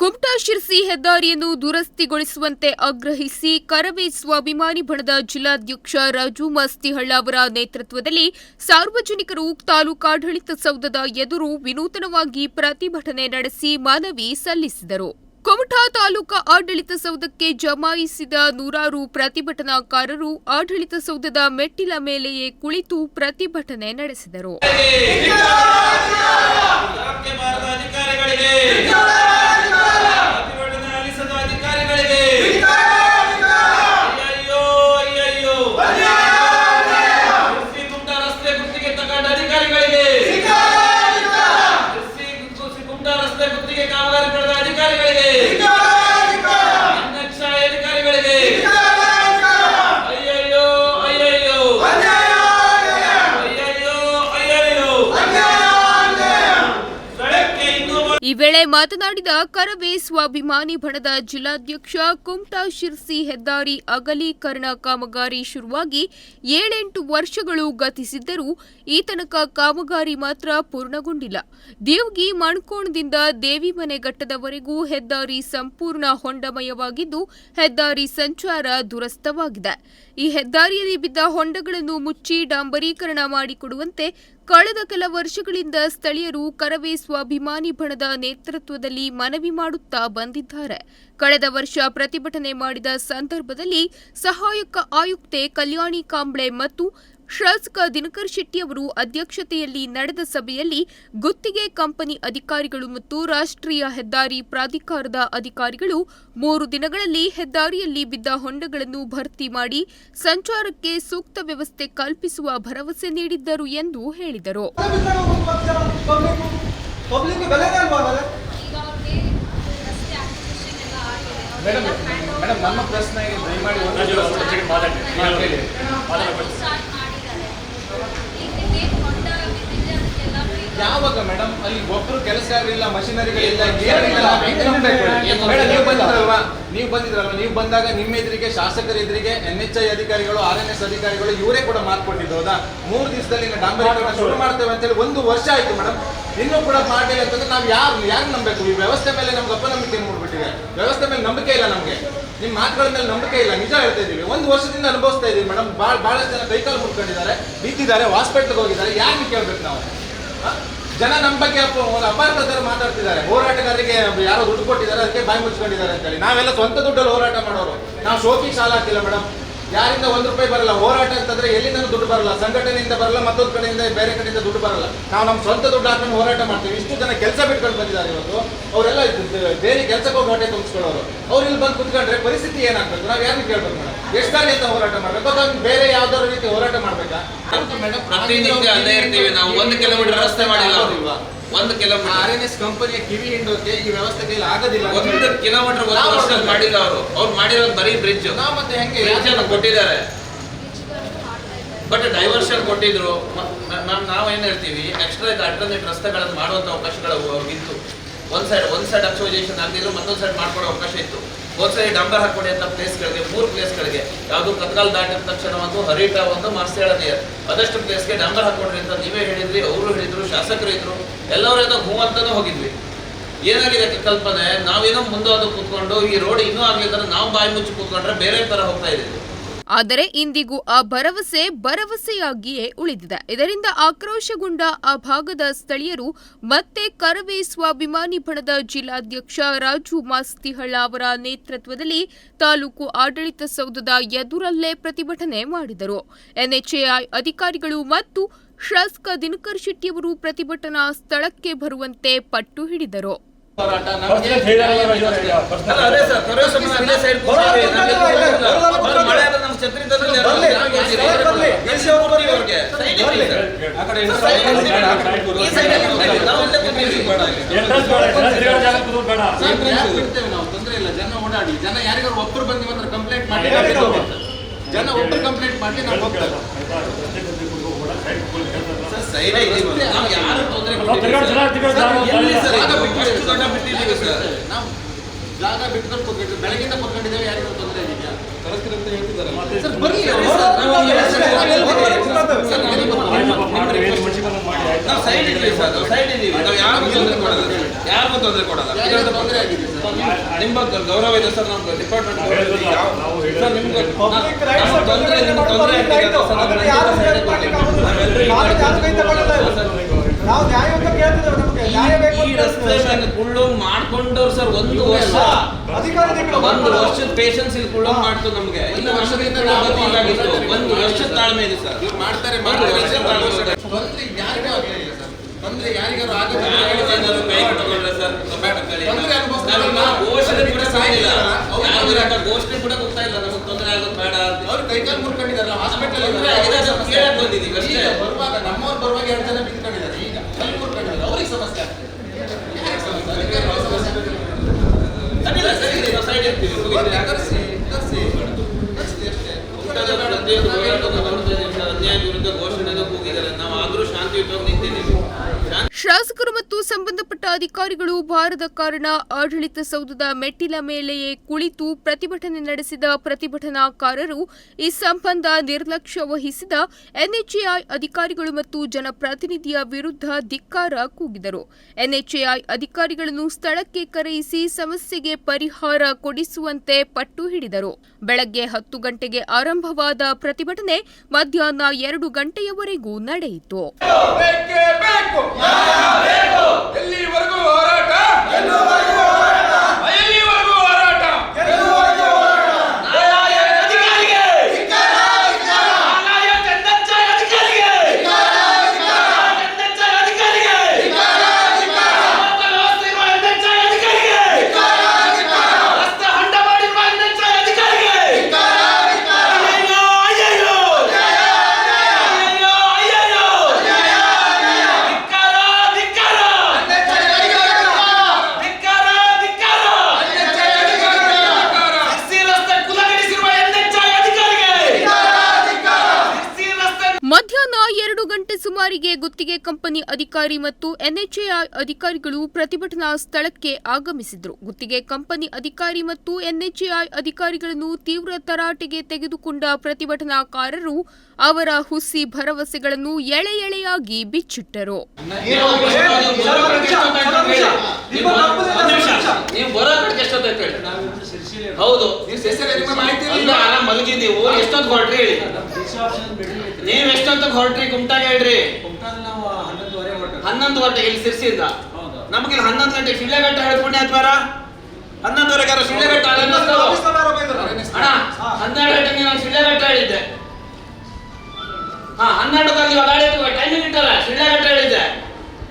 ಕುಮಟಾ ಶಿರ್ಸಿ ಹೆದ್ದಾರಿಯನ್ನು ದುರಸ್ತಿಗೊಳಿಸುವಂತೆ ಆಗ್ರಹಿಸಿ ಕರವೇ ಸ್ವಾಭಿಮಾನಿ ಬಣದ ಜಿಲ್ಲಾಧ್ಯಕ್ಷ ರಾಜು ಮಸ್ತಿಹಳ್ಳ ಅವರ ನೇತೃತ್ವದಲ್ಲಿ ಸಾರ್ವಜನಿಕರು ತಾಲೂಕಾಡಳಿತ ಸೌಧದ ಎದುರು ವಿನೂತನವಾಗಿ ಪ್ರತಿಭಟನೆ ನಡೆಸಿ ಮನವಿ ಸಲ್ಲಿಸಿದರು. ಕುಮಟಾ ತಾಲೂಕಾ ಆಡಳಿತ ಸೌಧಕ್ಕೆ ಜಮಾಯಿಸಿದ ನೂರಾರು ಪ್ರತಿಭಟನಾಕಾರರು ಆಡಳಿತ ಸೌಧದ ಮೆಟ್ಟಿಲ ಮೇಲೆಯೇ ಕುಳಿತು ಪ್ರತಿಭಟನೆ ನಡೆಸಿದರು. ವೇಳೆ ಮಾತನಾಡಿದ ಕರವೇ ಸ್ವಾಭಿಮಾನಿ ಬಣದ ಜಿಲ್ಲಾಧ್ಯಕ್ಷ ಕುಮಟಾ ಶಿರ್ಸಿ ಹೆದ್ದಾರಿ ಅಗಲೀಕರಣ ಕಾಮಗಾರಿ ಶುರುವಾಗಿ ಏಳೆಂಟು ವರ್ಷಗಳು ಗತಿಸಿದ್ದರೂ ಈ ತನಕ ಕಾಮಗಾರಿ ಮಾತ್ರ ಪೂರ್ಣಗೊಂಡಿಲ್ಲ. ದೇವ್ಗಿ ಮಣ್ಕೋಣದಿಂದ ದೇವಿಮನೆ ಘಟ್ಟದವರೆಗೂ ಹೆದ್ದಾರಿ ಸಂಪೂರ್ಣ ಹೊಂಡಮಯವಾಗಿದ್ದು ಹೆದ್ದಾರಿ ಸಂಚಾರ ದುರಸ್ತವಾಗಿದೆ. ಈ ಹೆದ್ದಾರಿಯಲ್ಲಿ ಬಿದ್ದ ಹೊಂಡಗಳನ್ನು ಮುಚ್ಚಿ ಡಾಂಬರೀಕರಣ ಮಾಡಿಕೊಡುವಂತೆ ಕಳೆದ ಕೆಲ ವರ್ಷಗಳಿಂದ ಸ್ಥಳೀಯರು ಕರವೇ ಸ್ವಾಭಿಮಾನಿ ಬಣದ ನೇತೃತ್ವದಲ್ಲಿ ಮನವಿ ಮಾಡುತ್ತಾ ಬಂದಿದ್ದಾರೆ. ಕಳೆದ ವರ್ಷ ಪ್ರತಿಭಟನೆ ಮಾಡಿದ ಸಂದರ್ಭದಲ್ಲಿ ಸಹಾಯಕ ಆಯುಕ್ತೆ ಕಲ್ಯಾಣಿ ಕಾಂಬ್ಳೆ ಮತ್ತು ಶಾಸಕ ದಿನಕರ್ ಶೆಟ್ಟಿ ಅವರು ಅಧ್ಯಕ್ಷತೆಯಲ್ಲಿ ನಡೆದ ಸಭೆಯಲ್ಲಿ ಗುತ್ತಿಗೆ ಕಂಪನಿ ಅಧಿಕಾರಿಗಳು ಮತ್ತು ರಾಷ್ಟ್ರೀಯ ಹೆದ್ದಾರಿ ಪ್ರಾಧಿಕಾರದ ಅಧಿಕಾರಿಗಳು ಮೂರು ದಿನಗಳಲ್ಲಿ ಹೆದ್ದಾರಿಯಲ್ಲಿ ಬಿದ್ದ ಹೊಂಡಗಳನ್ನು ಭರ್ತಿ ಮಾಡಿ ಸಂಚಾರಕ್ಕೆ ಸೂಕ್ತ ವ್ಯವಸ್ಥೆ ಕಲ್ಪಿಸುವ ಭರವಸೆ ನೀಡಿದ್ದರು ಎಂದು ಹೇಳಿದರು. ಮೇಡಮ್ ನಮ್ಮ ಪ್ರಶ್ನೆಗೆ ದಯಮಾಡಿ ಒಂದು ಮಾತಾಡಿ ಸ್ಟಾರ್ಟ್ ಮಾಡಿದ್ದಾರೆ ಈಗ ಏನ್ ಹೊಂಡ ಬಿದ್ದಿದೆ ಅದಕ್ಕೆಲ್ಲ ಈಗ ಯಾವಾಗ ಮೇಡಮ್ ಅಲ್ಲಿ ಒಬ್ರು ಕೆಲಸಗಾರರಿಲ್ಲ ಮಷಿನರಿಗಳಿಲ್ಲ ನೀವು ಬಂದಿದ್ರಲ್ವಾ? ನೀವು ಬಂದಿದ್ರಲ್ವಾ? ನೀವು ಬಂದಾಗ ನಿಮ್ಮ ಎದುರಿಗೆ, ಶಾಸಕರ ಎದುರಿಗೆ ಎನ್ ಎಚ್ ಐ ಅಧಿಕಾರಿಗಳು ಆರ್ ಎನ್ ಎಸ್ ಅಧಿಕಾರಿಗಳು ಇವರೇ ಕೂಡ ಮಾತು ಕೊಟ್ಟಿದ್ದು, ಹೌದಾ? ಮೂರು ದಿವಸದಲ್ಲಿ ಡಾಂಬರೀಕರಣ ಶುರು ಮಾಡ್ತೇವೆ ಅಂತೇಳಿ ಒಂದು ವರ್ಷ ಆಯ್ತು ಮೇಡಮ್ ಇನ್ನೂ ಕೂಡ ಮಾಡಿಲ್ಲ ಅಂತಂದ್ರೆ ನಾವು ಯಾರು ಯಾರು ನಂಬಬೇಕು ಈ ವ್ಯವಸ್ಥೆ ಮೇಲೆ ನಮ್ಗೆ ಅಪನಂಬಿಕೆ ಮೂಡ್ಬಿಟ್ಟಿದೆ. ವ್ಯವಸ್ಥೆ ಮೇಲೆ ನಂಬಿಕೆ ಇಲ್ಲ ನಮಗೆ. ನಿಮ್ಮ ಮಾತುಗಳ ಮೇಲೆ ನಂಬಿಕೆ ಇಲ್ಲ. ನಿಜ ಹೇಳ್ತಾ ಇದೀವಿ ಒಂದು ವರ್ಷದಿಂದ ಅನುಭವಿಸ್ತಾ ಇದೀವಿ ಮೇಡಮ್ ಭಾಳ ಜನ ಕೈಕಾಲು ಮುಟ್ಕೊಂಡಿದ್ದಾರೆ ಬಿದ್ದಿದ್ದಾರೆ ಹಾಸ್ಪಿಟ್ಲ್ಗೆ ಹೋಗಿದ್ದಾರೆ. ಯಾರು ಕೇಳ್ಬೇಕು ನಾವು? ಜನ ನಮ್ಮ ಬಗ್ಗೆ ಅಪ- ಒಂದು ಅಪಾರ್ಥ ಥರ ಮಾತಾಡ್ತಿದ್ದಾರೆ. ಹೋರಾಟಗಾರರಿಗೆ ಯಾರೋ ದುಡ್ಡು ಕೊಟ್ಟಿದ್ದಾರೆ, ಅದಕ್ಕೆ ಬಾಯಿ ಮುಚ್ಕೊಂಡಿದ್ದಾರೆ ಅಂತೇಳಿ. ನಾವೆಲ್ಲ ಸ್ವಂತ ದುಡ್ಡಲ್ಲಿ ಹೋರಾಟ ಮಾಡೋರು. ನಾವು ಶೋಕಿ ಸಾಲ ಹಾಕಿಲ್ಲ ಮೇಡಮ್ ಯಾರಿಂದ ಒಂದು ರೂಪಾಯಿ ಬರಲ್ಲ? ಹೋರಾಟ ಅಂತಂದ್ರೆ ಎಲ್ಲಿಂದ ದುಡ್ಡು ಬರಲ್ಲ. ಸಂಘಟನೆಯಿಂದ ಬರಲ್ಲ ಮತ್ತೊಂದು ಕಡೆಯಿಂದ ಬೇರೆ ಕಡೆಯಿಂದ ದುಡ್ಡು ಬರಲ್ಲ. ನಾವು ನಮ್ಮ ಸ್ವಂತ ದುಡ್ಡು ಹಾಕೊಂಡು ಹೋರಾಟ ಮಾಡ್ತೀವಿ. ಇಷ್ಟು ಜನ ಕೆಲಸ ಬಿಟ್ಕೊಂಡು ಬಂದಿದ್ದಾರೆ ಇವತ್ತು. ಅವರೆಲ್ಲ ಬೇರೆ ಕೆಲಸಕ್ಕೆ ಹೋಗಿ ಹೊಟ್ಟೆ ತುಂಬಿಸ್ಕೊಳ್ಳೋರು. ಅವ್ರು ಇಲ್ಲಿ ಬಂದು ಕುತ್ಕೊಂಡ್ರೆ ಪರಿಸ್ಥಿತಿ ಏನಾಗ್ಬೇಕು? ನಾವು ಯಾರು ಕೇಳ್ಬೇಕು ಮೇಡಮ್ ಎಷ್ಟಾಗಿ ಅಂತ ಹೋರಾಟ ಮಾಡ್ಬೇಕು? ಅಥವಾ ಬೇರೆ ಯಾವ್ದಾದ್ರು ರೀತಿ ಹೋರಾಟ ಮಾಡ್ಬೇಕಾ? ಪ್ರತಿನಿತ್ಯ ಅಲ್ಲೇ ಇರ್ತೀವಿ. ನಾವು ಒಂದು ಕಿಲೋಮೀಟರ್ ರಸ್ತೆ ಮಾಡಿಲ್ಲ. ಒಂದು ಕಿಲೋಮೀಟರ್. ಆರ್ ಎನ್ ಎಸ್ ಕಂಪನಿಯ ಕಿವಿ ಹಿಂಡೋಕೆ ಈ ವ್ಯವಸ್ಥೆ ಕೈಲಿ ಆಗೋದಿಲ್ಲ ಒಂದು. ಕಿಲೋಮೀಟರ್ ಒಂದು ವರ್ಷದಲ್ಲಿ ಮಾಡಿಲ್ಲ ಅವರು ಅವ್ರು ಮಾಡಿರೋದು ಬರೀ ಬ್ರಿಡ್ಜ್ ನಾವು ಮತ್ತೆ ಹೆಂಗೆ ಬ್ರಿಡ್ಜ್ ಅನ್ನು ಕೊಟ್ಟಿದ್ದಾರೆ. ಇದ್ದಾರೆ. ಬಟ್ ಡೈವರ್ಷನ್ ಕೊಟ್ಟಿದ್ರು. ನಾವು ಏನ್ ಹೇಳ್ತೀವಿ? ಎಕ್ಸ್ಟ್ರಾ ಅಲ್ಟರ್ನೇಟ್ ರಸ್ತೆಗಳನ್ನು ಮಾಡುವಂತ ಅವಕಾಶಗಳು ಅವ್ರಿಗಿತ್ತು ಒಂದ್ ಸೈಡ್ ಒಂದ್ ಸೈಡ್ ಅಕ್ಚುವೈಸೇಷನ್ ಆಗದಿದ್ರು ಮತ್ತೊಂದ್ ಸೈಡ್ ಮಾಡ್ಕೊಡೋ ಅವಕಾಶ ಇತ್ತು. ಒಂದ್ ಸೈಡ್ ಡಂಬರ್ ಹಾಕೊಡಿ ಅಂತ ಪ್ಲೇಸ್ಗಳಿಗೆ ಮೂರು ಪ್ಲೇಸ್ಗಳಿಗೆ ಯಾವುದು ಕತ್ಕಾಲ್ ದಾಟಿದ ತಕ್ಷಣ ಒಂದು ಹರಿಟ, ಒಂದು ಮಾರ್ಸೇಳ ನಿಯರ್ ಅದಷ್ಟು ಪ್ಲೇಸ್ಗೆ ಡಂಬರ್ ಹಾಕೊಡ್ರಿ ಅಂತ ನೀವೇ ಹೇಳಿದ್ರಿ, ಅವರು ಹೇಳಿದ್ರು, ಶಾಸಕರು ಇದ್ರು, ಎಲ್ಲರೂ ಏನೋ ಹೂ ಅಂತಾನೆ ಹೋಗಿದ್ವಿ. ಏನಾಗಿದೆ ಕಲ್ಪನೆ? ನಾವೇನೋ ಮುಂದೆ ಅದು ಕೂತ್ಕೊಂಡು, ಈ ರೋಡ್ ಇನ್ನೂ ಆಗ್ಲಿಲ್ಲ ನಾವು ಬಾಯಿ ಮುಚ್ಚಿ ಕೂತ್ಕೊಂಡ್ರೆ ಬೇರೆ ತರ ಹೋಗ್ತಾ ಇದ್ದೀವಿ. ಆದರೆ ಇಂದಿಗೂ ಆ ಭರವಸೆ ಭರವಸೆಯಾಗಿಯೇ ಉಳಿದಿದೆ. ಇದರಿಂದ ಆಕ್ರೋಶಗೊಂಡ ಆ ಭಾಗದ ಸ್ಥಳೀಯರು ಮತ್ತೆ ಕರವೇ ಸ್ವಾಭಿಮಾನಿ ಬಣದ ಜಿಲ್ಲಾಧ್ಯಕ್ಷ ರಾಜು ಮಾಸ್ತಿಹಳ್ಳ ಅವರ ನೇತೃತ್ವದಲ್ಲಿ ತಾಲೂಕು ಆಡಳಿತ ಸೌಧದ ಎದುರಲ್ಲೇ ಪ್ರತಿಭಟನೆ ಮಾಡಿದರು. ಎನ್ಎಚ್ಎಐ ಅಧಿಕಾರಿಗಳು ಮತ್ತು ಶಾಸಕ ದಿನಕರ್ ಶೆಟ್ಟಿಯವರು ಪ್ರತಿಭಟನಾ ಸ್ಥಳಕ್ಕೆ ಬರುವಂತೆ ಪಟ್ಟು ಹಿಡಿದರು. ಹೋರಾಟ ಅದೇ ಸರ್ ಸಮಯ ಸೈಡ್. ಮಳೆ ಛತ್ರಿ ತಂದ್ರೆ. ನಾವು ಇಲ್ಲೇ ತೊಂದರೆ ಜನ ಓಡಾಡಿ. ಜನ ಯಾರಿಗಾರು ಒಬ್ರು ಬಂದು ಇವತ್ತು ಕಂಪ್ಲೇಂಟ್ ಮಾಡಿ. ಜನ ಒಬ್ಬರು ಕಂಪ್ಲೇಂಟ್ ಮಾಡಿ ನಾವು ಹೋಗ್ತೇವೆ. ಜಾಗ ಬಿಟ್ಟಿದ್ದೀವಿ. ಎಷ್ಟು ಸರ್. ನಾವು ಜಾಗ ಬಿಟ್ಕೊಂಡು ಕೂತ್ಕೊಂಡಿದ್ದು ಬೆಳಗಿಂದ ಕೂತ್ಕೊಂಡಿದ್ದೇವೆ ಯಾರಿಗೂ ತೊಂದರೆ ಇದೆಯಾ ಹೇಳ್ತಿದ್ದಾರೆ. ಸರ್ ಬರ್ಲಿ. ನಾವು ಸೈಡ್ ಇದ್ದೀವಿ ಸರ್ ಸೈಡ್ ಇದ್ದೀವಿ. ನಾವು ಯಾರಿಗೂ ತೊಂದರೆ ಕೊಡಲ್ಲ. ಯಾರಿಗೂ ತೊಂದರೆ ಕೊಡಲ್ಲ. ನಿಮ್ಮ ಗೌರವ ಇದೆ ಸರ್ ನಮ್ಮ ಡಿಪಾರ್ಟ್ಮೆಂಟ್ ಸರ್ ನಿಮ್ಗೆ ಪಬ್ಲಿಕ್ ರೈಟ್ಸ್ ನಮ್ಗೆ ತೊಂದರೆ ನಿಮ್ಗೆ ತೊಂದರೆ ಯಾರು ಆಗುದಿಲ್ಲ. ನಾವು ಯಾರು ನ್ಯಾಯ ಅಂತ ಕೇಳ್ತಿದ್ದೇವೆ ನಮಗೆ. ನ್ಯಾಯ ಕುಳ್ಳು ಮಾಡ್ಕೊಂಡವ್ರು ಸರ್ ಒಂದು ವರ್ಷ. ಒಂದು ವರ್ಷದ ಪೇಷನ್ಸ್ ಇಲ್ಲಿ ಕುಳ್ಳು ಮಾಡ್ತು ನಮ್ಗೆ. ಇನ್ನು ವರ್ಷದಿಂದ ಒಂದು ವರ್ಷದ ತಾಳ್ಮೆ ಇದೆ ಸರ್. ಇವ್ರು ಮಾಡ್ತಾರೆ ಒಂದು ತಾಳ್ಮೆ. ತೊಂದರೆ ಯಾರಿಗೂ ಆಗಲಿಲ್ಲ ಸರ್. ತೊಂದರೆ ಯಾರಿಗಾರು ಕೈ ತೊಂದ್ರೆ. ಘೋಷಣೆ ಕೂಡ ಘೋಷಣೆ ಕೂಡ ಗೊತ್ತಾ ಇಲ್ಲ. ನಮಗೆ ತೊಂದರೆ ಆಗೋದು ಬೇಡ ಅಂತ. ಅವ್ರು ಕೈಕಾಲು ಮುರ್ಕೊಂಡಿದ್ದಾರೆ. ಹಾಸ್ಪಿಟಲ್ ಆಗಿದೆ, ಕೇಳಕ್ ಬಂದಿದ್ದೀವಿ ಅಷ್ಟೇ. ಬರುವಾಗ ನಮ್ಮವ್ರು ಬರುವಾಗ ಎರಡು ಜನ ಬಿದ್ಕೊಂಡಿದ್ದಾರೆ ಈಗ ಕೈ ಮುರ್ಕೊಂಡಿದ್ದಾರೆ. ಅವ್ರಿಗೆ ಸಮಸ್ಯೆ ಆಗ್ತದೆ. ಘೋಷಣೆಗೆ ಕೂಗಿದ್ದಾರೆ ನಾವು ಆದರೂ ಶಾಂತಿಯುತವಾಗಿ ನಿಂತಿದ್ದೀವಿ. ಶಾಸಕರು ಮತ್ತು ಸಂಬಂಧಪಟ್ಟ ಅಧಿಕಾರಿಗಳು ಬಾರದ ಕಾರಣ ಆಡಳಿತ ಸೌಧದ ಮೆಟ್ಟಿಲ ಮೇಲೆಯೇ ಕುಳಿತು ಪ್ರತಿಭಟನೆ ನಡೆಸಿದ ಪ್ರತಿಭಟನಾಕಾರರು ಈ ಸಂಬಂಧ ನಿರ್ಲಕ್ಷ್ಯ ವಹಿಸಿದ ಎನ್ಎಚ್ಎಐ ಅಧಿಕಾರಿಗಳು ಮತ್ತು ಜನಪ್ರತಿನಿಧಿಯ ವಿರುದ್ಧ ಧಿಕ್ಕಾರ ಕೂಗಿದರು. ಎನ್ಎಚ್ಎಐ ಅಧಿಕಾರಿಗಳನ್ನು ಸ್ಥಳಕ್ಕೆ ಕರೆಯಿಸಿ ಸಮಸ್ಯೆಗೆ ಪರಿಹಾರ ಕೊಡಿಸುವಂತೆ ಪಟ್ಟು ಹಿಡಿದರು. ಬೆಳಗ್ಗೆ ಹತ್ತು ಗಂಟೆಗೆ ಆರಂಭವಾದ ಪ್ರತಿಭಟನೆ ಮಧ್ಯಾಹ್ನ ಎರಡು ಗಂಟೆಯವರೆಗೂ ನಡೆಯಿತು. ಹೋರಾಟ ಎಲ್ಲಿವರೆಗೂ ಹೋರಾಟ ನ್ಯಾಯ ಅಧಿಕಾರಿಗೆ ನ್ಯಾಯ ಕನ್ನಡ ಅಧಿಕಾರಿಗೆ ಕನ್ನಡ ಅಧಿಕಾರಿಗೆ ವ್ಯವಸ್ಥೆ ಇರುವ NHI ಅಧಿಕಾರಿಗೆ ರಸ್ತೆ ಹೊಂಡ ಮಾಡಿರುವ NHI ಅಧಿಕಾರಿಗೆ ಅಯ್ಯಯ್ಯೋ ಅಯ್ಯಯ್ಯೋ ಅಯ್ಯಯ್ಯೋ ಅಯ್ಯಯ್ಯೋ ಧಿಕ್ಕಾರ ಧಿಕ್ಕಾರ ಧಿಕ್ಕಾರ ಧಿಕ್ಕಾರ ಎಸ್ಸಿ ರಸ್ತೆ ಕುಲಗಡಿಸಿರುವ NHI ಅಧಿಕಾರಿಗೆ ಎಸ್ಸಿ ರಸ್ತೆ ಮಧ್ಯಾಹ್ನ ಎರಡು ಗಂಟೆ ಸುಮಾರಿಗೆ ಗುತ್ತಿಗೆ ಕಂಪನಿ ಅಧಿಕಾರಿ ಮತ್ತು ಎನ್ಎಚ್ಎಐ ಅಧಿಕಾರಿಗಳು ಪ್ರತಿಭಟನಾ ಸ್ಥಳಕ್ಕೆ ಆಗಮಿಸಿದ್ರು. ಗುತ್ತಿಗೆ ಕಂಪನಿ ಅಧಿಕಾರಿ ಮತ್ತು ಎನ್ಎಚ್ಎಐ ಅಧಿಕಾರಿಗಳನ್ನು ತೀವ್ರ ತರಾಟೆಗೆ ತೆಗೆದುಕೊಂಡ ಪ್ರತಿಭಟನಾಕಾರರು ಅವರ ಹುಸಿ ಭರವಸೆಗಳನ್ನು ಎಳೆ ಎಳೆಯಾಗಿ ಬಿಚ್ಚಿಟ್ಟರು. ಹೌದು. ನೀವು ಆರಾಮ್ ಮಲಗಿ ಹೊರಟ್ರಿ ಹೇಳಿ? ನೀವ್ ಎಷ್ಟೊತ್ತಿಗೆ ಹೊರಟ್ರಿ? ಕುಮಟಾಗ ಹೇಳ್ರಿ. ಹನ್ನೊಂದು ಗಂಟೆಗೆ ಇಲ್ಲಿ ಸಿರ್ಸಿಯಿಂದ ನಮಗೆ ಇಲ್ಲಿ ಹನ್ನೊಂದು ಗಂಟೆ ಶಿಳ್ಳೆಘಟ್ಟ ಹೇಳ್ಕೊಂಡೆ ಅಥ್ವಾರ ಹನ್ನೊಂದುವರೆಗೆ ಯಾರೋ ಅನ್ನಿಸ್ತದೋ? ಅಣ್ಣ ಹನ್ನೆರಡು ಗಂಟೆ ನಾನು ಬೆಟ್ಟ ಹೇಳಿದ್ದೆ. ಹಾ ಹನ್ನೆರಡು ಇವಾಗ ಗಾಡಿ ಎತ್ತುವ ಟೈಮಿಂಗ್ ಇಟ್ಟಲ್ಲ ಶಿಳ್ಳೆಘಟ್ಟ ಹೇಳಿದ್ದೆ.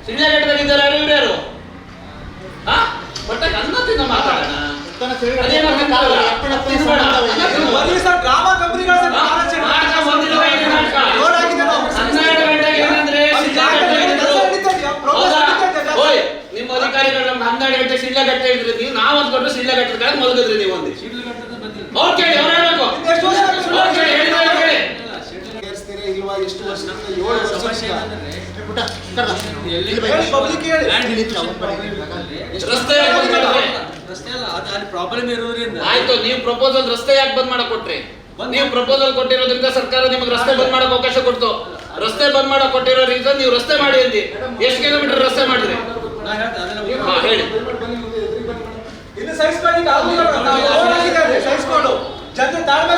ಶಿಳ್ಳೆಘಟ್ಟದಾಗಿದ್ದಾರೆ ಯಾರು ಇವ್ರು ಯಾರು ಹಾ ಬಟ್ ಅನ್ನ ತಿನ್ನ ಮಾತಾಡೋಣ ಅದೇನು ಸರ್ ಡ್ರಾಮಾ ಕಂಪನಿಗಳ ಸರ್ ಹಾ? ನಾರಾಜ್ ನಾಟಕ ಬಂದಿಲ್ವಾ ಇಲ್ಲಿ ನಾಟಕ? ರೋಡ್ ಆಗಿದೆ ನಾವು. ಹನ್ನೆರಡು ಗಂಟೆಗೆ ಏನಂದ್ರೆ ಅಲ್ಲಿ ಶಿಳ್ಳೆಘಟ್ಟ ಜಾಗ ಹೇಳಿದ್ರು. ಕೆಲಸ ನಡೀತಾ ಇದೆಯಾ? ಪ್ರೋಗ್ರೆಸ್ ಹೌದಾ? ನಡೀತಾ ಇದೆಯಾ? ಓಯ್ ನಿಮ್ಮ ಅಧಿಕಾರಿಗಳು ನಮ್ಗೆ ಹನ್ನೆರಡು ಶಿಳ್ಳೆಘಟ್ಟ ಹೇಳಿದ್ರಿ ನೀವು ನಾವು ಅಂದ್ಕೊಂಡು ಶಿಳ್ಳೆಘಟ್ಟದ ಕೆಳಗೆ ಮಲಗಿದ್ರಿ ನೀವು ಒಂದು. ಅವ್ರು ಕೇಳಿ ಅವ್ರು ಹೇಳ್ಬೇಕು. ಇನ್ನು ಎಷ್ಟು ವರ್ಷ ಆಗುತ್ತೆ? ಅವ್ರು ಕೇಳಿ ಹೇಳಿದ್ರೆ ಕೇಳಿ ಸೇರಿಸ್ತೀರಾ ಇಲ್ವಾ ಎಷ್ಟು ವರ್ಷದಿಂದ ಏಳು ವರ್ಷದಿಂದ ಹೇಳಿ. ಪಬ್ಲಿಕ್ ಹೇಳಿ. ರಸ್ತೆ ಯಾಕೆ ಬಂದ್ ಮಾಡಿದ್ರಿ? ರಸ್ತೆ ಅಲ್ಲ ಅದು ಅಲ್ಲಿ ಪ್ರಾಬ್ಲಮ್ ಇರೋದ್ರಿಂದ. ಆಯ್ತು ನೀವು ಪ್ರಪೋಸಲ್ ರಸ್ತೆ ಯಾಕೆ ಬಂದ್ ಮಾಡಕ್ ಕೊಟ್ರಿ ನೀವು ಪ್ರಪೋಸಲ್ ಕೊಟ್ಟಿರೋದ್ರಿಂದ ಸರ್ಕಾರ ನಿಮಗೆ ರಸ್ತೆ ಬಂದ್ ಮಾಡಕ್ ಅವಕಾಶ ಕೊಡ್ತು. ರಸ್ತೆ ಬಂದ್ ಮಾಡಕ್ ಕೊಟ್ಟಿರೋ ರೀಸನ್ ನೀವು ರಸ್ತೆ ಮಾಡಿ ಅಂದಿ. ಎಷ್ಟು ಕಿಲೋಮೀಟರ್ ರಸ್ತೆ ಮಾಡಿದ್ರಿ? ಹೇಳಿ. ಸಹಿಸ್ಕೊಳ್ಳಿಕ್ಕೆ ಆಗುದಿಲ್ಲ ಸಹಿಸ್ಕೊಂಡು ಜನತೆ ತಾಳ್ಮೆ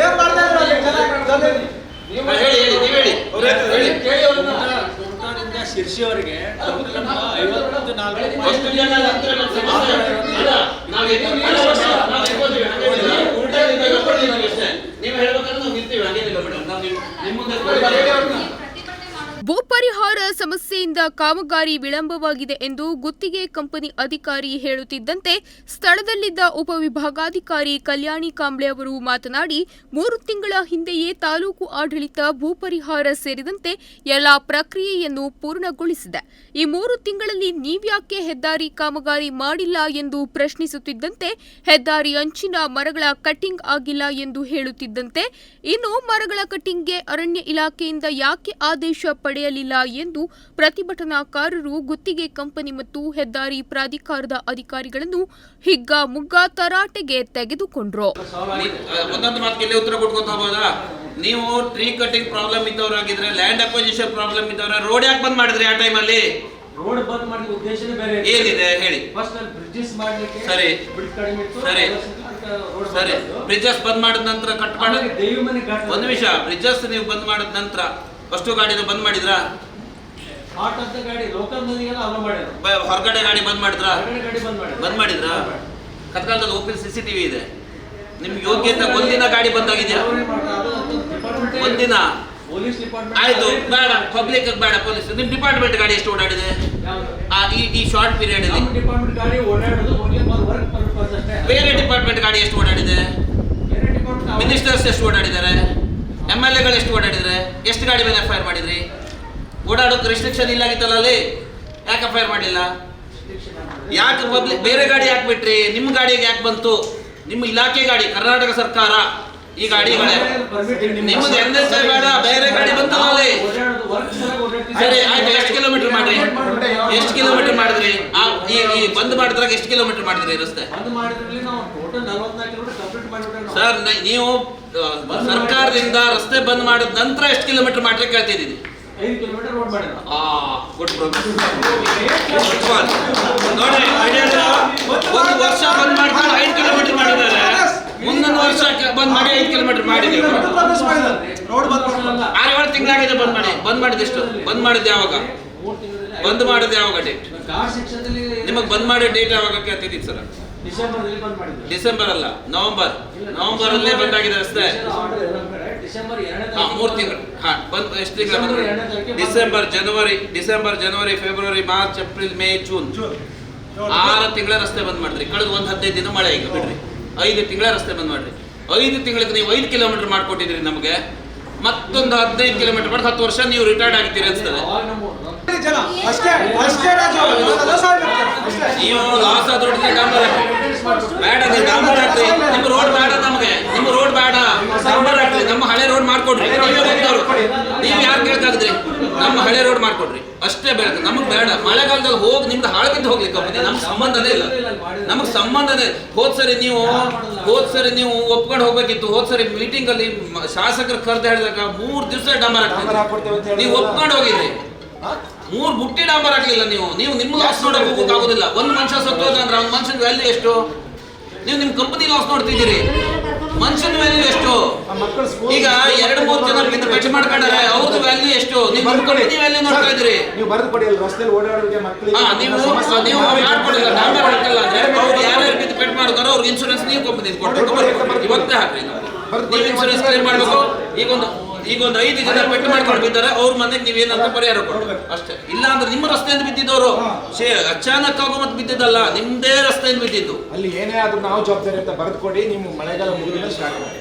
ಏನ್ ಮಾಡ್ತಾ ಅವ್ರನ್ನ ಕುಮಟಾದಿಂದ ಶಿರ್ಸಿವರೆಗೆ ಐವತ್ತು ನಾಲ್ಕು. ನೀವು ಹೇಳ್ಬೇಕಾದ್ರೆ ನಾವು ನಿಲ್ತೀವಿ ಹಂಗೇನಿಲ್ಲ ಮೇಡಮ್. ನಾವು ನಿಮ್ಮ ಮುಂದೆ ಪ್ರತಿಭಟನೆ ಮಾಡೋದು ಭೂ ಪರಿಹಾರ ಸಮಸ್ಯೆಯಿಂದ ಕಾಮಗಾರಿ ವಿಳಂಬವಾಗಿದೆ ಎಂದು ಗುತ್ತಿಗೆ ಕಂಪನಿ ಅಧಿಕಾರಿ ಹೇಳುತ್ತಿದ್ದಂತೆ ಸ್ಥಳದಲ್ಲಿದ್ದ ಉಪವಿಭಾಗಾಧಿಕಾರಿ ಕಲ್ಯಾಣಿ ಕಾಂಬ್ಳೆ ಅವರು ಮಾತನಾಡಿ, ಮೂರು ತಿಂಗಳ ಹಿಂದೆಯೇ ತಾಲೂಕು ಆಡಳಿತ ಭೂಪರಿಹಾರ ಸೇರಿದಂತೆ ಎಲ್ಲ ಪ್ರಕ್ರಿಯೆಯನ್ನು ಪೂರ್ಣಗೊಳಿಸಿದೆ. ಈ ಮೂರು ತಿಂಗಳಲ್ಲಿ ನೀವ್ಯಾಕೆ ಹೆದ್ದಾರಿ ಕಾಮಗಾರಿ ಮಾಡಿಲ್ಲ ಎಂದು ಪ್ರಶ್ನಿಸುತ್ತಿದ್ದಂತೆ, ಹೆದ್ದಾರಿ ಅಂಚಿನ ಮರಗಳ ಕಟಿಂಗ್ ಆಗಿಲ್ಲ ಎಂದು ಹೇಳುತ್ತಿದ್ದಂತೆ, ಇನ್ನು ಮರಗಳ ಕಟಿಂಗ್ಗೆ ಅರಣ್ಯ ಇಲಾಖೆಯಿಂದ ಯಾಕೆ ಆದೇಶ ಪಡೆಯಲಿಲ್ಲ ಎಂದು ಪ್ರತಿಭಟನಾಕಾರರು ಗುತ್ತಿಗೆ ಕಂಪನಿ ಮತ್ತು ಹೆದ್ದಾರಿ ಪ್ರಾಧಿಕಾರದ ಅಧಿಕಾರಿಗಳನ್ನು ಹಿಗ್ಗಾಮುಗ್ಗಾ ತರಾಟೆಗೆ ತೆಗೆದುಕೊಂಡ್ರು. ನೀವು ಟ್ರೀ ಕಟಿಂಗ್ ಪ್ರಾಬ್ಲಮ್ ಇದ್ದವರಾಗಿದ್ರೆ ಲ್ಯಾಂಡ್ ಅಪೋಸಿಷನ್ ಪ್ರಾಬ್ಲಮ್ ಇದ್ದವರ ರೋಡ್ ಯಾಕೆ ಬಂದ್ ಮಾಡಿದ್ರಿ ಆ ಟೈಮಲ್ಲಿ ರೋಡ್ ಬಂದ್ ಮಾಡಿದ ಉದ್ದೇಶನೇ ಬೇರೆ ಏನಿದೆ? ಹೇಳಿ. ಫಸ್ಟ್ ಅಲ್ಲಿ ಬ್ರಿಡ್ಜಸ್ ಮಾಡ್ಲಿಕ್ಕೆ ಸರಿ. ಬಿಡ್ ಕಡಿಮೆ ಇತ್ತು. ಸರಿ. ರೋಡ್ ಸರಿ. ಬ್ರಿಡ್ಜಸ್ ಬಂದ್ ಮಾಡಿದ ನಂತರ ಕಟ್ ಮಾಡಿ ಒಂದು ನಿಮಿಷ. ಬ್ರಿಡ್ಜಸ್ ನೀವು ಬಂದ್ ಮಾಡಿದ ನಂತರ ಅಷ್ಟು ಗಾಡಿನ ಬಂದ್ ಮಾಡಿದ್ರಾ? ಗಾಡಿ ಲೋಕಲ್ ಅಲೋ ಹೊರಗಡೆ ಗಾಡಿ ಬಂದ್ ಮಾಡಿದ್ರಾ? ಹೊರಗಡೆ ಗಾಡಿ ಬಂದ್ ಮಾಡಿದ್ರ. ಬಂದ್ ಮಾಡಿದ್ರಾ? ಕತ್ಕಾಲದಲ್ಲಿ ಓಪನ್ ಸಿ ಸಿ ಟಿವಿ ಇದೆ. ನಿಮ್ಗೆ ಯೋಗ್ಯತೆ ಒಂದಿನ ಗಾಡಿ ಬಂದಾಗಿದ್ಯಾ? ಒಂದಿನ? ಪೊಲೀಸ್ ಡಿಪಾರ್ಟ್ಮೆಂಟ್ ಆಯ್ತು ಬೇಡ ಪಬ್ಲಿಕ್ ಬೇಡ ಪೊಲೀಸ್ ನಿಮ್ ಡಿಪಾರ್ಟ್ಮೆಂಟ್ ಗಾಡಿ ಎಷ್ಟು ಓಡಾಡಿದೆ? ಆ ಈ ಈ ಶಾರ್ಟ್ ಪೀರಿಯಡ್ ಅಲ್ಲಿ. ಡಿಪಾರ್ಟ್ಮೆಂಟ್ ಗಾಡಿ ಓಡಾಡೋದು ಬೇರೆ ಡಿಪಾರ್ಟ್ಮೆಂಟ್ ಗಾಡಿ ಎಷ್ಟು ಓಡಾಡಿದೆ? ಮಿನಿಸ್ಟರ್ಸ್ ಎಷ್ಟು ಓಡಾಡಿದ್ದಾರೆ? ಎಂ ಎಲ್ ಎಗಳು ಎಷ್ಟು ಓಡಾಡಿದ್ರೆ? ಎಷ್ಟು ಗಾಡಿ ಮೇಲೆ ಎಫ್ ಐ ಆರ್ ಮಾಡಿದ್ರಿ? ಓಡಾಡೋಕೆ ರಿಸ್ಟ್ರಿಕ್ಷನ್ ಇಲ್ಲಾಗಿತ್ತಲ್ಲ ಅಲ್ಲಿ? ಯಾಕೆ ಎಫ್ ಐ ಆರ್ ಮಾಡಲಿಲ್ಲ ಯಾಕೆ ಪಬ್ಲಿಕ್ ಬೇರೆ ಗಾಡಿ ಯಾಕೆ ಬಿಟ್ರಿ? ನಿಮ್ಮ ಗಾಡಿಗೆ ಯಾಕೆ ಬಂತು? ನಿಮ್ಮ ಇಲಾಖೆ ಗಾಡಿ, ಕರ್ನಾಟಕ ಸರ್ಕಾರ ಈ ಗಾಡಿಗಳೇ ನಿಮ್ಮದು ಎನ್ ಎಸ್ ಬೇಡ, ಬೇರೆ ಗಾಡಿ ಬಂತಲ್ಲ ಅಲ್ಲಿ. ಸರಿ, ಆಯ್ತು, ಎಷ್ಟು ಕಿಲೋಮೀಟರ್ ಮಾಡ್ರಿ? ಎಷ್ಟು ಕಿಲೋಮೀಟರ್ ಮಾಡಿದ್ರಿ? ಈ ಬಂದ್ ಮಾಡಿದ್ರಾಗ ಎಷ್ಟು ಕಿಲೋಮೀಟರ್ ಮಾಡಿದ್ರಿ ರಸ್ತೆ? ಸರ್ ನೀವು ಸರ್ಕಾರದಿಂದ ರಸ್ತೆ ಬಂದ್ ಮಾಡಿದ ನಂತರ ಎಷ್ಟು ಕಿಲೋಮೀಟರ್ ಮಾಡ್ಲಿಕ್ಕೆ ಕೇಳ್ತಿದ್ದೀನಿ ಒಂದು ವರ್ಷ ಬಂದ್ ಮಾಡ್ಕೊಂಡು ಐದು ಕಿಲೋಮೀಟರ್ ಮಾಡಿದ್ದಾರೆ. ಮುಂದೊಂದು ವರ್ಷ ಬಂದ್ ಮಾಡಿ ಐದು ಕಿಲೋಮೀಟರ್ ಮಾಡಿದ್ದೀವಿ. ಆರು ಏಳು ತಿಂಗಳಾಗಿದೆ ಬಂದ್ ಮಾಡಿ. ಬಂದ್ ಮಾಡಿದೆಷ್ಟು ಬಂದ್ ಮಾಡಿದ್ದು ಯಾವಾಗ? ಬಂದ್ ಮಾಡಿದ್ದು ಯಾವಾಗ ಡೇಟ್ ನಿಮಗೆ ಬಂದ್ ಮಾಡಿದ ಡೇಟ್ ಯಾವಾಗ ಕೇಳ್ತಿದ್ದೀವಿ ಸರ್? ಡಿಸೆಂಬರ್ ಅಲ್ಲಿ ಬಂದ್ ಮಾಡಿದ್ರು. ಡಿಸೆಂಬರ್ ಅಲ್ಲ ನವೆಂಬರ್. ನವೆಂಬರ್ ಅಲ್ಲೇ ಬಂದಾಗಿದೆ ರಸ್ತೆ ಡಿಸೆಂಬರ್ ಎರಡನೇ ಹಾ ಮೂರು ತಿಂಗಳು. ಹಾ ಬಂದ್ ಎಷ್ಟು ತಿಂಗಳು ಬಂದ್ ಡಿಸೆಂಬರ್ ಜನವರಿ ಡಿಸೆಂಬರ್ ಜನವರಿ ಫೆಬ್ರವರಿ ಮಾರ್ಚ್ ಏಪ್ರಿಲ್ ಮೇ ಜೂನ್. ಆರು ತಿಂಗಳ ರಸ್ತೆ ಬಂದ್ ಮಾಡಿದ್ರಿ ಕಳೆದ ಒಂದ್ ಹದಿನೈದು ದಿನ ಮಳೆ ಈಗ ಬಿಡ್ರಿ. ಐದು ತಿಂಗಳ ರಸ್ತೆ ಬಂದ್ ಮಾಡ್ರಿ. ಐದು ತಿಂಗಳಿಗೆ ನೀವು ಐದು ಕಿಲೋಮೀಟರ್ ಮಾಡ್ಕೊಟ್ಟಿದ್ರಿ ನಮಗೆ. ಮತ್ತೊಂದು ಹದಿನೈದು ಕಿಲೋಮೀಟರ್ ಮಾಡಿ ಹತ್ತು ವರ್ಷ ನೀವು ರಿಟೈರ್ಡ್ ಆಗಿದ್ದೀರಿ ಅನ್ಸ್ತದೆ. ಜನ. ಅಷ್ಟೇ ಅಷ್ಟೇ ರಾಜು ಅಷ್ಟೇ. ನೀವು ಲಾಸ್ ಆದ ರೋಡ್ಗೆ ಡಾಂಬರ್ ಹಾಕಿ ಬೇಡ ನೀವು ಡಾಂಬರ್ ಹಾಕ್ರಿ ನಿಮ್ಮ ರೋಡ್ ಬೇಡ ನಮಗೆ. ನಿಮ್ಮ ರೋಡ್ ಬೇಡ. ಡಾಂಬರ್ ಹಾಕ್ರಿ ನಮ್ಮ ಹಳೆ ರೋಡ್ ಮಾಡ್ಕೊಡ್ರಿ. ನೀವ್ ಯಾರು ಕೇಳ್ಕಾಗಿದ್ರಿ? ನಮ್ಮ ಹಳೆ ರೋಡ್ ಮಾಡ್ಕೊಡ್ರಿ. ಅಷ್ಟೇ ಬೇಡ. ನಮಗೆ ಬೇಡ. ಮಳೆಗಾಲದಲ್ಲಿ ಹೋಗಿ ನಿಮ್ದು ಹಾಳು ಬಿದ್ದು ಹೋಗ್ಲಿಕ್ಕೆ ಹೋಗ್ತದೆ ನಮ್ಗೆ ಸಂಬಂಧನೇ ಇಲ್ಲ. ನಮಗೆ ಸಂಬಂಧನೇ. ಹೋದ್ ಸರಿ ನೀವು ಹೋದ್ ಸರಿ ನೀವು ಒಪ್ಕೊಂಡು ಹೋಗ್ಬೇಕಿತ್ತು. ಹೋದ್ ಸರಿ ಮೀಟಿಂಗ್ ಅಲ್ಲಿ ಶಾಸಕರು ಕರೆದು ಹೇಳಿದಾಗ ಮೂರ್ ದಿವಸ ಡಾಂಬರ್ ಅಂತ ನೀವು ಒಪ್ಕೊಂಡು ಹೋಗಿದ್ರಿ. ಮೂರ್ ಬುಟ್ಟಿ ಡಾಂಬರ್ ಹಾಕ್ಲಿಲ್ಲ ನೀವು. ನೀವು ನಿಮ್ಮ ಲಾಸ್ ನೋಡಕ್ ಹೋಗೋಕ್ಕಾಗೋದಿಲ್ಲ ಒಂದು ಮನುಷ್ಯ ಸತ್ತು ಅಂದ್ರೆ ಅವ್ನ ಮನುಷ್ಯನ ವ್ಯಾಲ್ಯೂ ಎಷ್ಟು? ನೀವು ನಿಮ್ಮ ಕಂಪನಿ ಲಾಸ್ ನೋಡ್ತಿದ್ದೀರಿ. ಮನುಷ್ಯನ ವ್ಯಾಲ್ಯೂ ಎಷ್ಟು? ಈಗ ಎರಡು ಮೂರ್ ಜನ ಬಿದ್ದು ಬೆಟ್ ಮಾಡ್ಕೊಂಡಾರೆ. ಅವ್ರದ್ದು ವ್ಯಾಲ್ಯೂ ಎಷ್ಟು? ನೀವು ಕಂಪನಿ ವ್ಯಾಲ್ಯೂ ನೋಡ್ತಾ ಇದ್ದೀರಿ. ನೀವು ಬರೆದು ಕೊಡಿ ಅಲ್ಲಿ ರಸ್ತೆಯಲ್ಲಿ ಓಡಾಡೋರಿಗೆ ಮಕ್ಕಳಿಗೆ ಹಾ ನೀವು ನೀವು ಮಾಡ್ಕೊಡಿಲ್ಲ ಡಾಂಬರ್ ಹಾಕಲ್ಲ ಅಂದ್ರೆ ಅವ್ರು ಯಾರ್ಯಾರು ಬಿದ್ದು ಬೆಟ್ ಮಾಡ್ತಾರೋ ಅವ್ರಿಗೆ ಇನ್ಶೂರೆನ್ಸ್ ನೀವು ಕಂಪನಿ ಕೊಡ್ಬೇಕು ಇವತ್ತೇ ಹಾಕ್ರಿ. ನೀವು ಇನ್ಶೂರೆನ್ಸ್ ಕ್ಲೇಮ್ ಮಾಡಬೇಕು? ಈಗ ಒಂದು ಈಗ ಒಂದು ಐದು ಜನ ಪೆಟ್ಟು ಮಾಡ್ಕೊಂಡು ಬಿದ್ದಾರೆ ಅವ್ರ ಮನೆಗೆ ನೀವೇನಂತ ಪರಿಹಾರ ಕೊಡ್ಬೇಕು ಅಷ್ಟೇ. ಇಲ್ಲ ಅಂದ್ರೆ ನಿಮ್ಮ ರಸ್ತೆಯಿಂದ ಬಿದ್ದಿದ್ದವರು. ಶೇ ಅಚಾನಕ್ ಆಗೋ ಮತ್ತೆ ಬಿದ್ದಿದ್ದಲ್ಲ ನಿಮ್ದೇ ರಸ್ತೆಯಿಂದ ಬಿದ್ದಿದ್ದು. ಅಲ್ಲಿ ಏನೇ ಆದ್ರೂ ನಾವು ಜವಾಬ್ದಾರಿ ಅಂತ ಬರೆದ್ಕೊಡಿ ನಿಮ್ಮ ಮಳೆಗಾಲ ಮುಗಿದ ಸ್ಟಾರ್ಟ್ ಮಾಡಿ.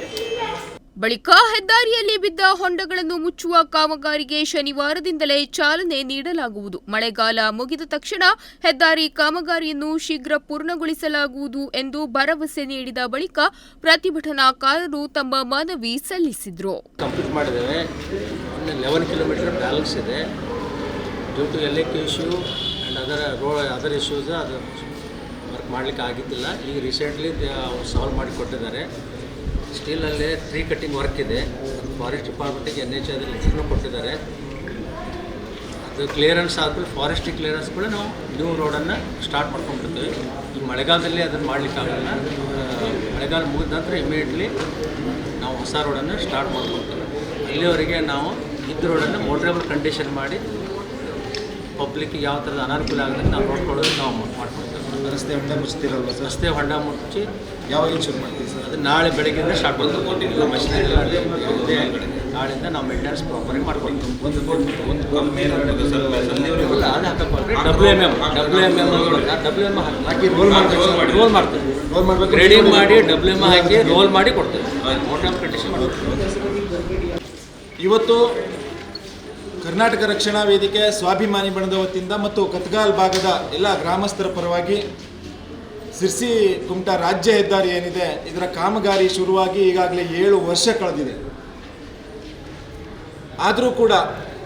ಬಳಿಕ ಹೆದ್ದಾರಿಯಲ್ಲಿ ಬಿದ್ದ ಹೊಂಡಗಳನ್ನು ಮುಚ್ಚುವ ಕಾಮಗಾರಿಗೆ ಶನಿವಾರದಿಂದಲೇ ಚಾಲನೆ ನೀಡಲಾಗುವುದು. ಮಳೆಗಾಲ ಮುಗಿದ ತಕ್ಷಣ ಹೆದ್ದಾರಿ ಕಾಮಗಾರಿಯನ್ನು ಶೀಘ್ರ ಪೂರ್ಣಗೊಳಿಸಲಾಗುವುದು ಎಂದು ಭರವಸೆ ನೀಡಿದ ಬಳಿಕ ಪ್ರತಿಭಟನಾಕಾರರು ತಮ್ಮ ಮನವಿ ಸಲ್ಲಿಸಿದರು. ಕಂಪ್ಲೀಟ್ ಕಿಲೋಮೀಟರ್ ಬ್ಯಾಲೆನ್ಸ್ ಇದೆ. ಟು ಇಶ್ಯೂ ಇಶ್ಯೂಸ್ ವರ್ಕ್ ಮಾಡಲಿಕ್ಕೆ ಆಗಿದ್ದಿಲ್ಲ. ಈಗ ರೀಸೆಂಟ್ಲಿ ಸಾಲ್ವ್ ಮಾಡಿ ಕೊಟ್ಟಿದ್ದಾರೆ. ಸ್ಟಿಲ್ ಅಲ್ಲೇ ಟ್ರೀ ಕಟ್ಟಿಂಗ್ ವರ್ಕ್ ಇದೆ. ಫಾರೆಸ್ಟ್ ಡಿಪಾರ್ಟ್ಮೆಂಟಿಗೆ ಎನ್ ಎಚ್ ಅದ್ರ ಲೆಟರ್ನೂ ಕೊಟ್ಟಿದ್ದಾರೆ. ಅದು ಕ್ಲಿಯರೆನ್ಸ್ ಆದಮೇಲೆ ಫಾರೆಸ್ಟ್ ಕ್ಲಿಯರೆನ್ಸ್ ಕೂಡ ನಾವು ನ್ಯೂ ರೋಡನ್ನು ಸ್ಟಾರ್ಟ್ ಮಾಡ್ಕೊಂಡ್ಬಿಡ್ತೀವಿ. ಈ ಮಳೆಗಾಲದಲ್ಲಿ ಅದನ್ನು ಮಾಡಲಿಕ್ಕಾಗಲ್ಲ ಮಳೆಗಾಲ ಮುಗಿದ ನಂತರ ಇಮಿಡಿಯೇಟ್ಲಿ ನಾವು ಹೊಸ ರೋಡನ್ನು ಸ್ಟಾರ್ಟ್ ಮಾಡ್ಕೊಳ್ತೀವಿ. ಅಲ್ಲಿವರೆಗೆ ನಾವು ಇದ್ದ ರೋಡನ್ನು ಮೋಟ್ರೇಬಲ್ ಕಂಡೀಷನ್ ಮಾಡಿ ಪಬ್ಲಿಕ್ಗೆ ಯಾವ ಥರದ ಅನಾನುಕೂಲ ಆಗುತ್ತೆ ನಾವು ನೋಡ್ಕೊಳ್ಳೋದು ನಾವು ಮಾಡ್ಕೊಳ್ತೇವೆ. ರಸ್ತೆ ಹೊಂಡ ಮುಚ್ತಿರಲ್ವ ಸರ್? ರಸ್ತೆ ಹೊಂಡ ಮುಚ್ಚಿ ಯಾವಾಗ ಶುರು ಮಾಡ್ತೀವಿ ಸರ್. ಅದು ನಾಳೆ ಬೆಳಗ್ಗೆಯಿಂದ ಸ್ಟಾರ್ಟ್ ಮಾಡ್ತೀವಿ. ಮಷಿನ್ ನಾಳೆಯಿಂದ ನಾವು ಮೇಂಟೆನೆನ್ಸ್ ಪ್ರಾಪರಾಗಿ ಮಾಡ್ಕೊಳ್ತೀವಿ. ಒಂದು ಒಂದು ಅದು W M M W M M W M ಹಾಕಿ. ರೋಲ್ ಮಾಡ್ತೀವಿ. ರೋಲ್ ಮಾಡ್ಬೇಕು. ರೆಡಿ ಮಾಡಿ ಡಬ್ಲ್ಯೂ ಎಂ ಹಾಕಿ ರೋಲ್ ಮಾಡಿ ಕೊಡ್ತೇವೆ. ಮೋಟರ್ ಕಂಡೀಷನ್ ಮಾಡ್ತೀವಿ. ಇವತ್ತು ಕರ್ನಾಟಕ ರಕ್ಷಣಾ ವೇದಿಕೆ ಸ್ವಾಭಿಮಾನಿ ಬಣದ ವತಿಯಿಂದ ಮತ್ತು ಕತ್ಗಾಲ್ ಭಾಗದ ಎಲ್ಲ ಗ್ರಾಮಸ್ಥರ ಪರವಾಗಿ ಸಿರ್ಸಿ ಕುಮಟಾ ರಾಜ್ಯ ಹೆದ್ದಾರಿ ಏನಿದೆ, ಇದರ ಕಾಮಗಾರಿ ಶುರುವಾಗಿ ಈಗಾಗಲೇ ಏಳು ವರ್ಷ ಕಳೆದಿದೆ. ಆದರೂ ಕೂಡ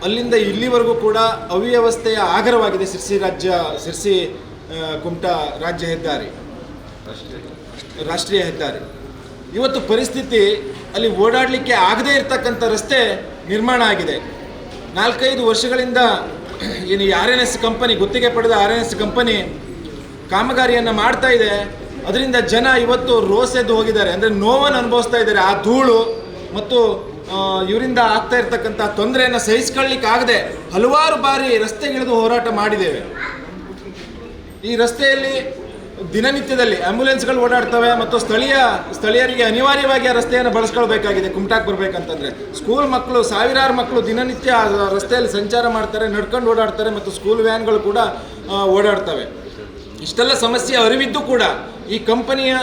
ಅಲ್ಲಿಂದ ಇಲ್ಲಿವರೆಗೂ ಕೂಡ ಅವ್ಯವಸ್ಥೆಯ ಆಗರವಾಗಿದೆ ಸಿರ್ಸಿ ರಾಜ್ಯ, ಸಿರ್ಸಿ ಕುಮಟ ರಾಜ್ಯ ಹೆದ್ದಾರಿ. ರಾಷ್ಟ್ರೀಯ ಹೆದ್ದಾರಿ. ಇವತ್ತು ಪರಿಸ್ಥಿತಿ ಅಲ್ಲಿ ಓಡಾಡಲಿಕ್ಕೆ ಆಗದೇ ಇರತಕ್ಕಂಥ ರಸ್ತೆ ನಿರ್ಮಾಣ ಆಗಿದೆ. ನಾಲ್ಕೈದು ವರ್ಷಗಳಿಂದ ಏನು ಆರ್ ಎನ್ ಎಸ್ ಕಂಪನಿ ಗುತ್ತಿಗೆ ಪಡೆದ ಆರ್ ಎನ್ ಎಸ್ ಕಂಪನಿ ಕಾಮಗಾರಿಯನ್ನು ಮಾಡ್ತಾ ಇದೆ. ಅದರಿಂದ ಜನ ಇವತ್ತು ರೋಸೆದ್ದು ಹೋಗಿದ್ದಾರೆ. ಅಂದರೆ ನೋವನ್ನು ಅನುಭವಿಸ್ತಾ ಇದ್ದಾರೆ. ಆ ಧೂಳು ಮತ್ತು ಇವರಿಂದ ಆಗ್ತಾ ಇರ್ತಕ್ಕಂಥ ತೊಂದರೆಯನ್ನು ಸಹಿಸ್ಕೊಳ್ಳಿಕ್ಕಾಗದೆ ಹಲವಾರು ಬಾರಿ ರಸ್ತೆಗಿಳಿದು ಹೋರಾಟ ಮಾಡಿದ್ದೇವೆ. ಈ ರಸ್ತೆಯಲ್ಲಿ ದಿನನಿತ್ಯದಲ್ಲಿ ಆಂಬ್ಯುಲೆನ್ಸ್ಗಳು ಓಡಾಡ್ತವೆ ಮತ್ತು ಸ್ಥಳೀಯ, ಸ್ಥಳೀಯರಿಗೆ ಅನಿವಾರ್ಯವಾಗಿ ಆ ರಸ್ತೆಯನ್ನು ಬಳಸ್ಕೊಳ್ಬೇಕಾಗಿದೆ, ಕುಮಟಾಕ್ ಬರಬೇಕಂತಂದರೆ. ಸ್ಕೂಲ್ ಮಕ್ಕಳು, ಸಾವಿರಾರು ಮಕ್ಕಳು ದಿನನಿತ್ಯ ಆ ರಸ್ತೆಯಲ್ಲಿ ಸಂಚಾರ ಮಾಡ್ತಾರೆ, ನಡ್ಕೊಂಡು ಓಡಾಡ್ತಾರೆ ಮತ್ತು ಸ್ಕೂಲ್ ವ್ಯಾನ್ಗಳು ಕೂಡ ಓಡಾಡ್ತವೆ. ಇಷ್ಟೆಲ್ಲ ಸಮಸ್ಯೆ ಅರಿವಿದ್ದು ಕೂಡ ಈ ಕಂಪನಿಯ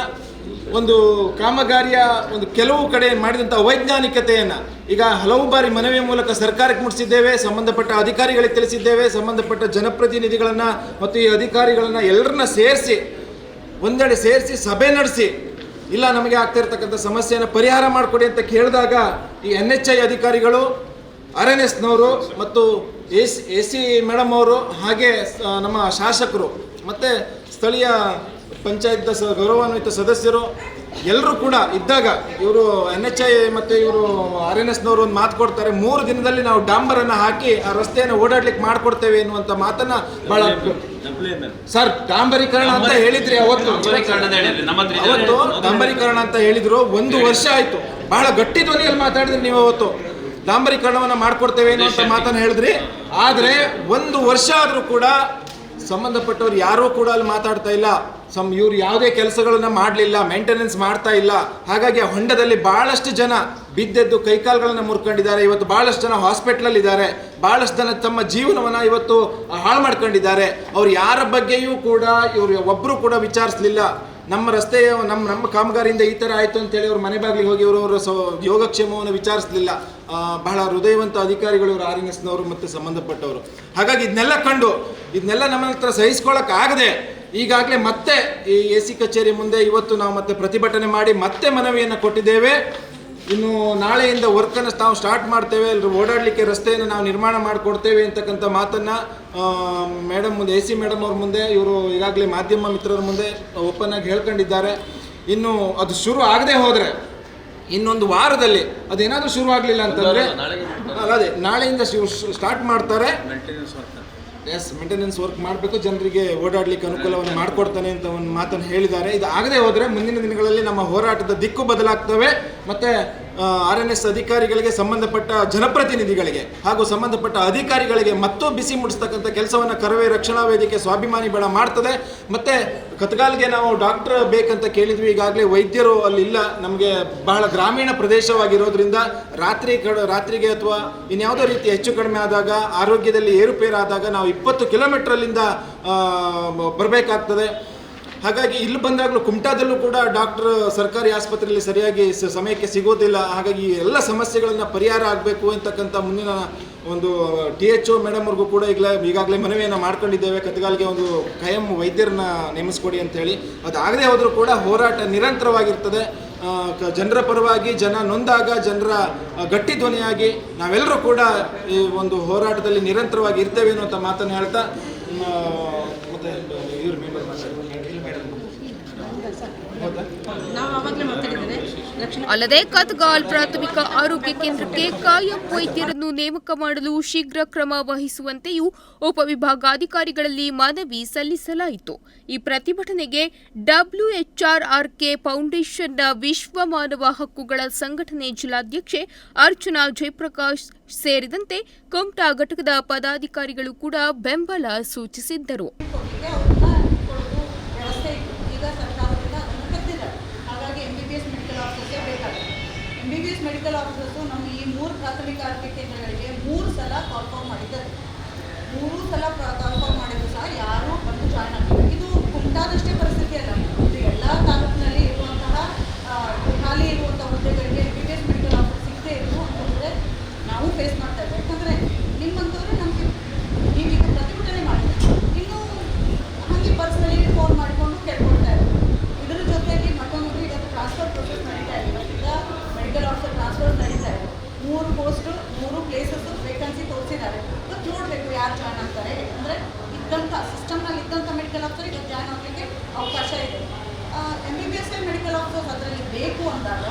ಒಂದು ಕಾಮಗಾರಿಯ ಒಂದು ಕೆಲವು ಕಡೆ ಮಾಡಿದಂಥ ಅವೈಜ್ಞಾನಿಕತೆಯನ್ನು ಈಗ ಹಲವು ಬಾರಿ ಮನವಿ ಮೂಲಕ ಸರ್ಕಾರಕ್ಕೆ ಮುಟ್ಟಿಸಿದ್ದೇವೆ, ಸಂಬಂಧಪಟ್ಟ ಅಧಿಕಾರಿಗಳಿಗೆ ತಿಳಿಸಿದ್ದೇವೆ, ಸಂಬಂಧಪಟ್ಟ ಜನಪ್ರತಿನಿಧಿಗಳನ್ನು ಮತ್ತು ಈ ಅಧಿಕಾರಿಗಳನ್ನು ಎಲ್ಲರನ್ನ ಸೇರಿಸಿ ಒಂದೆಡೆ ಸೇರಿಸಿ ಸಭೆ ನಡೆಸಿ. ಇಲ್ಲ, ನಮಗೆ ಆಗ್ತಿರ್ತಕ್ಕಂಥ ಸಮಸ್ಯೆಯನ್ನು ಪರಿಹಾರ ಮಾಡಿಕೊಡಿ ಅಂತ ಕೇಳಿದಾಗ ಈ ಎನ್ ಎಚ್ ಐ ಅಧಿಕಾರಿಗಳು ಆರ್ ಎನ್ ಎಸ್ನವರು ಮತ್ತು A C A C madam ಅವರು ಹಾಗೆ ನಮ್ಮ ಶಾಸಕರು ಮತ್ತು ಸ್ಥಳೀಯ ಪಂಚಾಯತ್ ಸ, ಗೌರವಾನ್ವಿತ ಸದಸ್ಯರು ಎಲ್ಲರೂ ಕೂಡ ಇದ್ದಾಗ ಇವರು ಎನ್ ಎಚ್ ಐ ಮತ್ತು ಇವರು ಆರ್ ಎನ್ ಎಸ್ನವರು ಒಂದು ಮಾತು ಕೊಡ್ತಾರೆ ಮೂರು ದಿನದಲ್ಲಿ ನಾವು ಡಾಂಬರನ್ನು ಹಾಕಿ ಆ ರಸ್ತೆಯನ್ನು ಓಡಾಡ್ಲಿಕ್ಕೆ ಮಾಡಿಕೊಡ್ತೇವೆ ಎನ್ನುವಂಥ ಮಾತನ್ನ ಭಾಳ ಸರ್ ಡಾಂಬರೀಕರಣ ಅಂತ ಹೇಳಿದ್ರಿ ಅವತ್ತು ಅವತ್ತು ಡಾಂಬರೀಕರಣ ಅಂತ ಹೇಳಿದ್ರು ಒಂದು ವರ್ಷ ಆಯಿತು. ಬಹಳ ಗಟ್ಟಿ ಧ್ವನಿಯಲ್ಲಿ ಮಾತಾಡಿದ್ರಿ ನೀವು ಅವತ್ತು. ಡಾಂಬರೀಕರಣವನ್ನು ಮಾಡಿಕೊಡ್ತೇವೆ ಅನ್ನುವಂಥ ಮಾತನ್ನು ಹೇಳಿದ್ರಿ. ಆದರೆ ಒಂದು ವರ್ಷ ಆದರೂ ಕೂಡ ಸಂಬಂಧಪಟ್ಟವ್ರು ಯಾರೂ ಕೂಡ ಅಲ್ಲಿ ಮಾತಾಡ್ತಾ ಇಲ್ಲ. ಸಮ್ ಇವ್ರು ಯಾವುದೇ ಕೆಲಸಗಳನ್ನು ಮಾಡಲಿಲ್ಲ ಮೇಂಟೆನೆನ್ಸ್ ಮಾಡ್ತಾ ಇಲ್ಲ. ಹಾಗಾಗಿ ಆ ಹೊಂಡದಲ್ಲಿ ಬಹಳಷ್ಟು ಜನ ಬಿದ್ದೆದ್ದು ಕೈಕಾಲುಗಳನ್ನು ಮುರ್ಕೊಂಡಿದ್ದಾರೆ. ಇವತ್ತು ಬಹಳಷ್ಟು ಜನ ಹಾಸ್ಪಿಟ್ಲಲ್ಲಿ ಇದ್ದಾರೆ ಬಹಳಷ್ಟು ಜನ ತಮ್ಮ ಜೀವನವನ್ನ ಇವತ್ತು ಹಾಳು ಮಾಡ್ಕೊಂಡಿದ್ದಾರೆ. ಅವ್ರು ಯಾರ ಬಗ್ಗೆಯೂ ಕೂಡ ಇವರು ಒಬ್ಬರು ಕೂಡ ವಿಚಾರಿಸಲಿಲ್ಲ. ನಮ್ಮ ರಸ್ತೆಯ, ನಮ್ಮ ನಮ್ಮ ಕಾಮಗಾರಿಯಿಂದ ಈ ಥರ ಆಯಿತು ಅಂತೇಳಿ ಅವ್ರ ಮನೆ ಬಾಗಿಲಿಗೆ ಹೋಗಿ ಅವರು ಅವರ ಸ, ಯೋಗಕ್ಷೇಮವನ್ನು ವಿಚಾರಿಸಲಿಲ್ಲ. ಬಹಳ ಹೃದಯವಂತ ಅಧಿಕಾರಿಗಳು ಇವರು ಆರ್ ಎನ್ ಎಸ್ನವರು ಮತ್ತು ಸಂಬಂಧಪಟ್ಟವರು. ಹಾಗಾಗಿ ಇದನ್ನೆಲ್ಲ ಕಂಡು, ಇದನ್ನೆಲ್ಲ ನಮ್ಮ ಹತ್ರ ಸಹಿಸ್ಕೊಳ್ಳೋಕ್ಕಾಗದೆ ಈಗಾಗಲೇ ಮತ್ತೆ ಈ ಎ ಸಿ ಕಚೇರಿ ಮುಂದೆ ಇವತ್ತು ನಾವು ಮತ್ತೆ ಪ್ರತಿಭಟನೆ ಮಾಡಿ ಮತ್ತೆ ಮನವಿಯನ್ನು ಕೊಟ್ಟಿದ್ದೇವೆ. ಇನ್ನು ನಾಳೆಯಿಂದ ವರ್ಕನ್ನು ನಾವು ಸ್ಟಾರ್ಟ್ ಮಾಡ್ತೇವೆ. ಎಲ್ಲರೂ ಓಡಾಡಲಿಕ್ಕೆ ರಸ್ತೆಯನ್ನು ನಾವು ನಿರ್ಮಾಣ ಮಾಡಿಕೊಡ್ತೇವೆ ಅಂತಕ್ಕಂಥ ಮಾತನ್ನು ಮೇಡಮ್ ಮುಂದೆ ಎ ಸಿ ಮೇಡಮ್ ಅವ್ರ ಮುಂದೆ ಇವರು ಈಗಾಗಲೇ ಮಾಧ್ಯಮ ಮಿತ್ರರ ಮುಂದೆ ಓಪನ್ ಆಗಿ ಹೇಳ್ಕೊಂಡಿದ್ದಾರೆ. ಇನ್ನು ಅದು ಶುರು ಆಗದೆ ಹೋದರೆ ಇನ್ನೊಂದು ವಾರದಲ್ಲಿ ಅದೇನಾದರೂ ಶುರು ಆಗಲಿಲ್ಲ ಅಂತಂದರೆ ಅದೇ ನಾಳೆಯಿಂದ ಸ್ಟಾರ್ಟ್ ಮಾಡ್ತಾರೆ. ಎಸ್ ಮೇಂಟೆನೆನ್ಸ್ ವರ್ಕ್ ಮಾಡಬೇಕು, ಜನರಿಗೆ ಓಡಾಡಲಿಕ್ಕೆ ಅನುಕೂಲವನ್ನು ಮಾಡಿಕೊಡ್ತಾನೆ ಅಂತ ಒಂದು ಮಾತನ್ನು ಹೇಳಿದ್ದಾರೆ. ಇದು ಆಗದೆ ಹೋದರೆ ಮುಂದಿನ ದಿನಗಳಲ್ಲಿ ನಮ್ಮ ಹೋರಾಟದ ದಿಕ್ಕು ಬದಲಾಗ್ತವೆ. ಮತ್ತು ಆರ್ ಎನ್ ಎಸ್ ಅಧಿಕಾರಿಗಳಿಗೆ ಸಂಬಂಧಪಟ್ಟ ಜನಪ್ರತಿನಿಧಿಗಳಿಗೆ ಹಾಗೂ ಸಂಬಂಧಪಟ್ಟ ಅಧಿಕಾರಿಗಳಿಗೆ ಮತ್ತೂ ಬಿಸಿ ಮುಡಿಸ್ತಕ್ಕಂಥ ಕೆಲಸವನ್ನು ಕರವೇ ರಕ್ಷಣಾ ವೇದಿಕೆ ಸ್ವಾಭಿಮಾನಿ ಬಣ ಮಾಡ್ತದೆ. ಮತ್ತು ಕತ್ಗಾಲ್ಗೆ ನಾವು ಡಾಕ್ಟರ್ ಬೇಕಂತ ಕೇಳಿದ್ವಿ. ಈಗಾಗಲೇ ವೈದ್ಯರು ಅಲ್ಲಿಲ್ಲ. ನಮಗೆ ಬಹಳ ಗ್ರಾಮೀಣ ಪ್ರದೇಶವಾಗಿರೋದ್ರಿಂದ ರಾತ್ರಿ ಕಡ, ರಾತ್ರಿಗೆ ಅಥವಾ ಇನ್ಯಾವುದೋ ರೀತಿ ಹೆಚ್ಚು ಕಡಿಮೆ ಆದಾಗ, ಆರೋಗ್ಯದಲ್ಲಿ ಏರುಪೇರಾದಾಗ ನಾವು ಇಪ್ಪತ್ತು ಕಿಲೋಮೀಟ್ರಲ್ಲಿಂದ ಬರಬೇಕಾಗ್ತದೆ. ಹಾಗಾಗಿ ಇಲ್ಲಿ ಬಂದಾಗಲೂ ಕುಮಟಾದಲ್ಲೂ ಕೂಡ ಡಾಕ್ಟರ್ ಸರ್ಕಾರಿ ಆಸ್ಪತ್ರೆಯಲ್ಲಿ ಸರಿಯಾಗಿ ಸಮಯಕ್ಕೆ ಸಿಗೋದಿಲ್ಲ. ಹಾಗಾಗಿ ಎಲ್ಲ ಸಮಸ್ಯೆಗಳನ್ನು ಪರಿಹಾರ ಆಗಬೇಕು ಅಂತಕ್ಕಂಥ ಮುಂದಿನ ಒಂದು ಟಿ ಎಚ್ ಒ ಮೇಡಮ್ ಅವ್ರಿಗೂ ಕೂಡ ಈಗಲೇ, ಈಗಾಗಲೇ ಮನವಿಯನ್ನು ಮಾಡ್ಕೊಂಡಿದ್ದೇವೆ. ಕತ್ಗಾಲ್ಗೆ ಒಂದು ಕಾಯಂ ವೈದ್ಯರನ್ನ ನೇಮಿಸ್ಕೊಡಿ ಅಂತೇಳಿ. ಅದಾಗದೇ ಹೋದರೂ ಕೂಡ ಹೋರಾಟ ನಿರಂತರವಾಗಿರ್ತದೆ. ಜನರ ಪರವಾಗಿ ಜನ ನೊಂದಾಗ ಜನರ ಗಟ್ಟಿ ಧ್ವನಿಯಾಗಿ ನಾವೆಲ್ಲರೂ ಕೂಡ ಈ ಒಂದು ಹೋರಾಟದಲ್ಲಿ ನಿರಂತರವಾಗಿ ಇರ್ತೇವೆ ಅನ್ನುವಂಥ ಮಾತನ್ನು ಹೇಳ್ತಾ ಮತ್ತೆ ಇವ್ರು member ಮಾತಾಡ್ತಾರೆ. ನಾವು ಆವಾಗಲೇ ಮಾತಾಡಿದ್ದೇನೆ ರಕ್ಷಣಾ ಅಲ್ಲದೆ ಕತ್ಗಾಲ್ ಪ್ರಾಥಮಿಕ ಆರೋಗ್ಯ ಕೇಂದ್ರಕ್ಕೆ ಕಾಯಂ ವೈದ್ಯರನ್ನು ನೇಮಕ ಮಾಡಲು ಶೀಘ್ರ ಕ್ರಮ ವಹಿಸುವಂತೆಯೂ ಉಪವಿಭಾಗಾಧಿಕಾರಿಗಳಲ್ಲಿ ಮನವಿ ಸಲ್ಲಿಸಲಾಯಿತು. ಈ ಪ್ರತಿಭಟನೆಗೆ ಡಬ್ಲ್ಯೂಎಚ್ಆರ್ಆರ್ಕೆ ಫೌಂಡೇಶನ್ನ ವಿಶ್ವ ಮಾನವ ಹಕ್ಕುಗಳ ಸಂಘಟನೆ ಜಿಲ್ಲಾಧ್ಯಕ್ಷೆ ಅರ್ಚನಾ ಜಯಪ್ರಕಾಶ್ ಸೇರಿದಂತೆ ಕುಮಟಾ ಘಟಕದ ಪದಾಧಿಕಾರಿಗಳು ಕೂಡ ಬೆಂಬಲ ಸೂಚಿಸಿದ್ದರು ಕೊಟ್ಟಿಗೆ ಅವ್ರನ್ನ ಕೊಡೋದು ವ್ಯವಸ್ಥೆ ಇತ್ತು ಈಗ ಸರ್ಕಾರದಿಂದ ಅದನ್ನು ತೆಗೆದಿದ್ದಾರೆ ಹಾಗಾಗಿ M B B S medical ಆಫೀಸರ್ಸೇ ಬೇಕಾಗುತ್ತೆ M B B S medical officers ನಮ್ಮ ಈ ಮೂರು ಪ್ರಾಥಮಿಕ ಆರೋಗ್ಯ ಕೇಂದ್ರಗಳಿಗೆ ಮೂರು ಸಲ ಕಾಲ್ಫಾರ್ಮ್ ಮಾಡಿದ್ದಾರೆ. ಮೂರು ಸಲ ಕಾಲ್ಫಾರ್ಮ್ ಮಾಡಿದ್ರು ಸಹ ಯಾರೂ ಬಂದು ಜಾಯ್ನ್ ಆಗಿಲ್ಲ ಇದು ಕುಂಟಾದಷ್ಟೇ ಪರಿಸ್ಥಿತಿ ಅಲ್ಲ. ಇದು ಎಲ್ಲ ತಾಲೂಕಿನಲ್ಲಿ ಇರುವಂತಹ ಖಾಲಿ ಇರುವಂಥ ಹುದ್ದೆಗಳಿಗೆ M B S medical office ಸಿಗದೆ ಇರು ಅಂತಂದರೆ ನಾವು ಫೇಸ್ ಮಾಡ್ತಾ ಇದ್ದೇವೆ. ಯಾಕಂದರೆ ನಿಮ್ಮಂಥವ್ರೆ ನಮಗೆ ನೀವೀಗ ಪ್ರತಿಭಟನೆ ಮಾಡಿದೆ ಇನ್ನು ಹಾಗೆ ಪರ್ಸನಲಿ ಫೋನ್ ಮಾಡಿಕೊಂಡು ಕೇಳ್ಕೊಳ್ತಾ ಇದ್ದಾರೆ. ಇದರ ಜೊತೆಗೆ ಮತ್ತೊಂದು ಈಗ ಟ್ರಾನ್ಸ್ಫರ್ ಪ್ರೊಸೆಸ್ ನಡೀತಾ ಇದೆ. ಮೆಡಿಕಲ್ ಆಫೀಸರ್ ಟ್ರಾನ್ಸ್ಫರ್ ನಡೀತಾ ಇದೆ. ಮೂರು ಪೋಸ್ಟ್ ಮೂರು ಪ್ಲೇಸಸ್ಸು ವೇಕನ್ಸಿ ತೋರಿಸಿದ್ದಾರೆ. ಇವತ್ತು ನೋಡಬೇಕು ಯಾರು ಜಾಯ್ನ್ ಆಗ್ತಾರೆ. ಅಂದರೆ ಇದ್ದಂಥ ಸಿಸ್ಟಮ್ನಲ್ಲಿ ಇದ್ದಂಥ ಮೆಡಿಕಲ್ ಆಫೀಸರ್ ಇವತ್ತು ಜಾಯ್ನ್ ಆಗಲಿಕ್ಕೆ ಅವಕಾಶ ಇದೆ. M B B S medical officers ಅದರಲ್ಲಿ ಬೇಕು ಅಂದಾಗ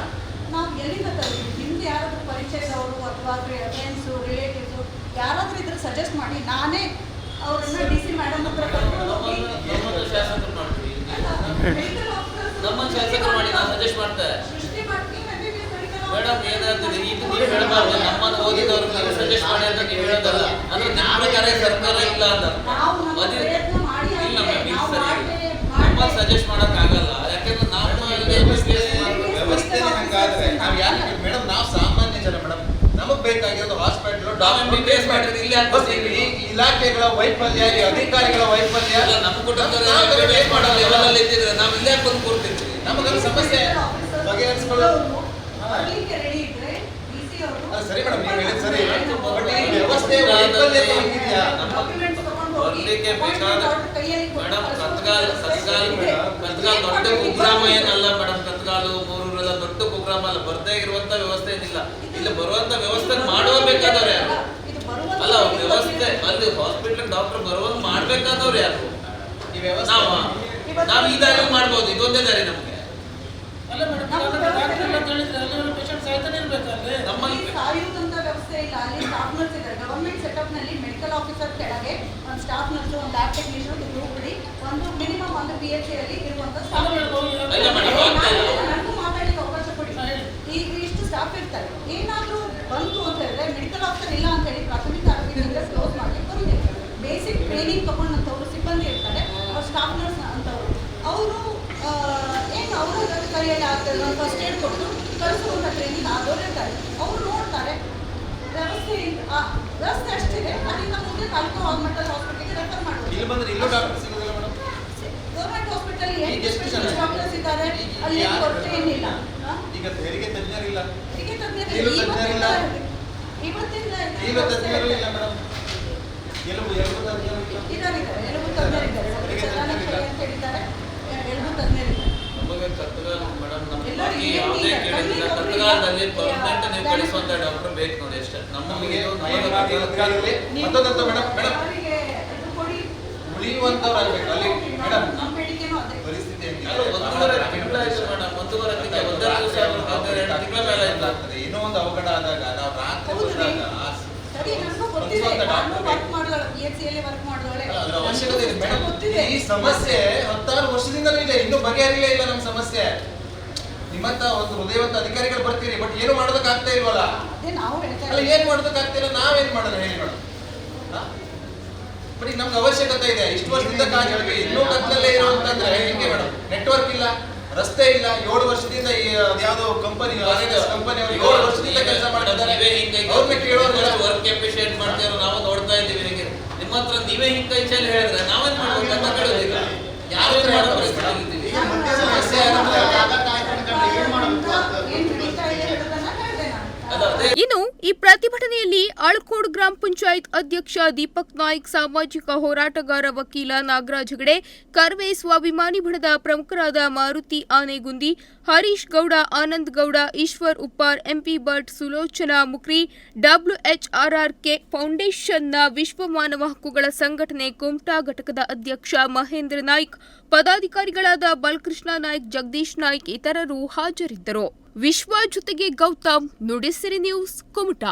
ನಾವು ಎಲ್ಲಿಂದ ತರಬೇಕು ಹಿಂದೆ ಯಾರಾದರೂ ಪರಿಚಯದವರು ಅಥವಾ ಫ್ರೆಂಡ್ಸು ರಿಲೇಟಿವ್ಸು ಯಾರಾದರೂ ಇದ್ರೆ ಸಜೆಸ್ಟ್ ಮಾಡಿ. ನಾನೇ ಅವರನ್ನ ಡಿ ಸಿ ಮೇಡಮ್ ಹತ್ರ ಕರ್ಕೊಂಡು ಹೋಗಿ ನಮ್ಮ ಸಜೆಸ್ಟ್ ಮಾಡ್ತಾರೆ. ಮೇಡಮ್ ಏನಾಗ್ತದೆ? ಈಗ ನೀವು ಹೇಳಬಾರ್ದು. ನಮ್ಮನ್ನು ಓದಿದವ್ರು ನೀವು ಸಜೆಸ್ಟ್ ಮಾಡಿ ಅಂತ ನೀವು ಹೇಳೋದಲ್ಲ. ಅಂದ್ರೆ ನಿಮ್ಮ ಕರೆ ಸರ್ಕಾರ ಇಲ್ಲ ಅಂತ. ನಾವು ನಮ್ಮ ಇಲ್ಲ. ಮ್ಯಾಮ್ ನಾವು ಸರಿ ಮಾಡ್ತೇವೆ. ಸಜೆಸ್ಟ್ ಮಾಡೋಕ್ಕಾಗಲ್ಲ. ಯಾಕಂದ್ರೆ ನಾವು ವ್ಯವಸ್ಥೆ. ಹಂಗಾದ್ರೆ ನಾವು ಯಾಕೆ ಮೇಡಮ್ ನಾವು ಸಾಮಾನ್ಯ ಜನ ಮೇಡಮ್. ನಮಗ್ ಬೇಕಾಗಿರೋದು ಹಾಸ್ಪಿಟ್ಲು ನಾವು ಬೇಸ್ ಮಾಡಿದ್ರೆ ಇಲ್ಲಿ ಬರ್ತೀವಿ? ಇಲಾಖೆಗಳ ವೈಫಲ್ಯ ಈ ಅಧಿಕಾರಿಗಳ ವೈಫಲ್ಯ. ಅಲ್ಲ ನಮ್ಮ ಕುಟುಂಬದವ್ರು ನಾವು MBBS MBBS ಮಾಡೋ ಮಾಡಲ್ಲ. ಲೆವೆಲಲ್ಲಿ ಇದ್ದಿದ್ರೆ ನಾವು ಇಲ್ಲೇ ಬಂದು ಕೂರ್ತಿರ್ತೀವಿ ನಮಗೆ ಸಮಸ್ಯೆ. ಬಗೆಹರಿಸ್ಕೊಳ್ಳೋದು. ಸರಿ ಮೇಡಮ್ ನೀವು ಹೇಳಿದ್ ಸರಿ. ಬಟ್ ಈ ವ್ಯವಸ್ಥೆ ವೈಫಲ್ಯ ಹೇಗಿದೆಯಾ documents ಬರ್ಲಿಕ್ಕೆ ಬೇಕಾದ order ಕೈಯಲ್ಲಿ ಕೊಟ್ಟು ಮೇಡಮ್ ಕತ್ಗಾಲ್ ಕತ್ಗಾಲ್ ಕತ್ಗಾಲ್ ದೊಡ್ಡ ಕುಗ್ರಾಮ ಏನಲ್ಲ ಮೇಡಮ್ ಕತ್ಗಾಲು ಮೂರೂರೆಲ್ಲ ದೊಡ್ಡ ಕುಗ್ರಾಮ ಅಲ್ಲ ಬರ್ದೇ ಇರುವಂತ ವ್ಯವಸ್ಥೆ ಏನಿಲ್ಲ. ಇಲ್ಲಿ ಬರುವಂತ ವ್ಯವಸ್ಥೆ ಮಾಡುವ ಬೇಕಾದವ್ರು ಯಾರು? ಅಲ್ಲ ಅವ್ರ ವ್ಯವಸ್ಥೆ ಅಲ್ಲಿ ಹಾಸ್ಪಿಟಲ್ ಡಾಕ್ಟರ್ ಬರುವಂತ ಮಾಡ್ಬೇಕಾದವ್ರು ಯಾರು? ನಾವು ವ್ಯವಸ್ಥೆ ನಾವ. ನಾವು ಈ ದಾರಿ ಮಾಡ್ಬೋದು ಇದೊಂದೇ ದಾರಿ ನಮ್ಗೆ. ಅಲ್ಲಿ ವ್ಯವಸ್ಥೆ ಇಲ್ಲ. ಅಲ್ಲಿ ಸ್ಟಾಫ್ ನರ್ಸ್ ಇದ್ದಾರೆ. ಗವರ್ಮೆಂಟ್ ಸೆಟಪ್ನಲ್ಲಿ ಮೆಡಿಕಲ್ ಆಫೀಸರ್ ಕೆಳಗೆ ಒಂದು ಸ್ಟಾಫ್ ನರ್ಸ್ ಒಂದು ಲ್ಯಾಬ್ ಟೆಕ್ನಿಷಿಯನ್ ಒಂದು ಗ್ರೂಪ್ ಒಂದು ಮಿನಿಮಮ್ ಒಂದು ಪಿ ಎಚ್ ಅಲ್ಲಿ ಇರುವಂತ ಸ್ಟಾಫ್ ನನಗೂ ಮಾತಾಡಲಿಕ್ಕೆ ಅವಕಾಶ ಕೊಡಿ. ಈಗ ಇಷ್ಟು ಸ್ಟಾಫ್ ಇರ್ತಾರೆ. ಏನಾದರೂ ಬಂತು ಅಂತ ಹೇಳಿದ್ರೆ ಮೆಡಿಕಲ್ ಆಫೀಸರ್ ಇಲ್ಲ ಅಂತ ಹೇಳಿ ಪ್ರಾಥಮಿಕ ಆರೋಗ್ಯ ಕೇಂದ್ರ ಕ್ಲೋಸ್ ಮಾಡಿ ಬರುತ್ತೆ ಬೇಸಿಕ್ ಟ್ರೈನಿಂಗ್ ತಗೊಂಡಂಥವ್ರು ಸಿಬ್ಬಂದಿ ಇರ್ತಾರೆ ಅವ್ರು ಸ್ಟಾಫ್ ನರ್ಸ್ ಅಂತವ್ರು ಅವರು ಏನು ಅವರ ಕೈಯಲ್ಲಿ ಆಗ್ತದೆ ಫಸ್ಟ್ ಏಡ್ ಕೊಟ್ಟು ಕಳಿಸುವಂಥ ಟ್ರೈನಿಂಗ್ ಆಗೋರಿರ್ತಾರೆ ಅವರು ನೋಡ್ತಾರೆ. ವ್ಯವಸ್ಥೆ ವ್ಯವಸ್ಥೆ ಅಷ್ಟಿದೆ. ಅಲ್ಲಿಂದ ಮುಂದೆ ತಾಲೂಕು ಹಾಸ್ಪಿಟಲ್ ಹಾಸ್ಪಿಟಲ್ಗೆ ರೆಫರ್ ಇಲ್ಲಿ ಬಂದ್ರೆ ಇಲ್ಲೂ ಡಾಕ್ಟರ್ ಸಿಗೋದಿಲ್ಲ ಮೇಡಮ್? ಗೌರ್ಮೆಂಟ್ ಹಾಸ್ಪಿಟಲ್ ಜನ? ಡಾಕ್ಟರ್ಸ್ ಇದ್ದಾರೆ? ಅಲ್ಲಿ ಕೊರತೆ ಏನಿಲ್ಲ? ಈಗ ತೆರಿಗೆ ತಜ್ಞರಿಲ್ಲ. ತೆರಿಗೆ ತಜ್ಞರಿಲ್ಲ. ಇವತ್ತಿಂದ ಈಗ ತಜ್ಞರು ಇಲ್ಲ ಮೇಡಮ್. ಎಲುಬು ಎಲುಬು ತಜ್ಞರು ಇಲ್ಲ ಇದ್ದಾರೆ. ಎಲ್ಲ ಎಲುಬು ತಜ್ಞರಿದ್ದಾರೆ ಅಂತ ಹೇಳಿದ್ದಾರೆ. ಎಲುಬು ತಜ್ಞರಿದ್ದಾರೆ ನಮಗೆ ಕತ್ಗಾಲ್ ಮೇಡಮ್ ನಮ್ಮ ಯಾವುದೇ ಕೇಳಿಲ್ಲ. ಕತ್ಗಾಲದಲ್ಲಿ ಪರ್ಮನೆಂಟ್ ನೀವು ಕಳಿಸುವಂತ ಡಾಕ್ಟರ್ ಬೇಕು ನೋಡಿ ಅಷ್ಟೇ. ನಮಗೆ ಮತ್ತೊಂದಂತ ಮೇಡಮ್ ಮೇಡಮ್. ಉಳಿಯುವಂತವ್ರು ಆಗ್ಬೇಕು ಅಲ್ಲಿ ಮೇಡಮ್. ಪರಿಸ್ಥಿತಿ ಒಂದೂವರೆ ತಿಂಗಳಾಯ್ತು ಮೇಡಮ್. ಒಂದೂವರೆ ತಿಂಗಳ ಒಂದೆರಡು ದಿವಸ ಎರಡು ತಿಂಗಳ ಮೇಲೆ ಆಯ್ತು. ಆಗ್ತದೆ. ಏನೋ ಒಂದು ಅವಘಡ ಆದಾಗ ನಾವು ರಾತ್ರಿ ಹೌದು ಈ ಸಮಸ್ಯೆ ಹತ್ತಾರು ವರ್ಷದಿಂದಲೂ ಇದೆ ಇನ್ನೂ ಬಗೆಹರಿಲೇ ಇಲ್ಲ ನಮ್ಮ ಸಮಸ್ಯೆ. ನಿಮ್ಮಂತ ಒಂದು ಹೃದಯವಂತ ಅಧಿಕಾರಿಗಳು ಬರ್ತೀರಿ ಬಟ್ ಏನು ಮಾಡೋದಕ್ಕೆ ಆಗ್ತಾ ಇಲ್ವಲ್ಲ? ಅದೇ ನಾವು ಹೇಳ್ತಾ ಅಲ್ಲ. ಏನ್ ಮಾಡೋದಕ್ಕೆ ಆಗ್ತಾ ಇಲ್ಲ ನಾವೇನ್ ಮಾಡೋದು ಹೇಳಿ ಮೇಡಮ್? ಬಟ್ ನಮ್ಗೆ ಅವಶ್ಯಕತೆ ಇದೆ. ಇಷ್ಟು ವರ್ಷದಿಂದ ಕಾದಿದ್ವಿ ಇನ್ನೂ ಇರೋ ಇರುವಂತಂದ್ರೆ ಹೆಂಗೆ ಮೇಡಮ್? ನೆಟ್ವರ್ಕ್ ಇಲ್ಲ ರಸ್ತೆ ಇಲ್ಲ. ಏಳು ವರ್ಷದಿಂದ ಈ ಯಾವ್ದೋ ಕಂಪನಿ ಕಂಪನಿ ಏಳು ವರ್ಷದಿಂದ ಕೆಲಸ ಮಾಡಿದ್ದಾರೆ ಅವ್ರನ್ನ ಕೇಳೋದಿಲ್ಲ ವರ್ಕ್ ಎಫಿಷಿಯಂಟ್ ಮಾಡ್ತಿರೋ ನಾವು ನೋಡ್ತಾ ಇದ್ದೀವಿ ನಿಮಗೆ ನಿಮ್ಮ ಹತ್ರ ನೀವೇ ಹಿಂಗ್ ಕೈ ಚೆಲ್ಲಿ ಹೇಳಿದ್ರೆ ನಾವೇನ್ ಮಾಡ್ಬೇಕು? ಅಂತ ಕೇಳೋದಿಲ್ಲ ಯಾರು ಮಾಡೋ ಪರಿಸ್ಥಿತಿಯಲ್ಲಿ ಇದ್ದೀವಿ ಸಮಸ್ಯೆ ಏನಂದ್ರೆ ಏನ್ ನಡೀತಾ ಇದೆ ಹೇಳೋದನ್ನ ಹೇಳ್ದೆ ನಾನು ಅದು ಅದೇ ಇನ್ನು ಈ ಪ್ರತಿಭಟನೆಯಲ್ಲಿ ಆಳ್ಕೋಡ್ ಗ್ರಾಮ ಪಂಚಾಯತ್ ಅಧ್ಯಕ್ಷ ದೀಪಕ್ ನಾಯ್ಕ್, ಸಾಮಾಜಿಕ ಹೋರಾಟಗಾರ ವಕೀಲ ನಾಗರಾಜ್ ಹೆಗಡೆ, ಕರ್ವೆ ಸ್ವಾಭಿಮಾನಿ ಬಣದ ಪ್ರಮುಖರಾದ Maruti Anegundi, Harish Gowda, Anand Gowda, Ishwar Uppar, M P Bhat, Sulochana Mukri, W H R R K ಫೌಂಡೇಶನ್ನ ವಿಶ್ವ ಮಾನವ ಹಕ್ಕುಗಳ ಸಂಘಟನೆ ಕುಮಟಾ ಘಟಕದ ಅಧ್ಯಕ್ಷ ಮಹೇಂದ್ರ ನಾಯ್ಕ್, ಪದಾಧಿಕಾರಿಗಳಾದ ಬಲಕೃಷ್ಣ ನಾಯ್ಕ್, ಜಗದೀಶ್ ನಾಯ್ಕ್ ಇತರರು ಹಾಜರಿದ್ದರು. ವಿಶ್ವ ಜೊತೆಗೆ ಗೌತಮ್ ನುಡಿಸಿರಿ ನ್ಯೂಸ್ ಕುಮಟಾ.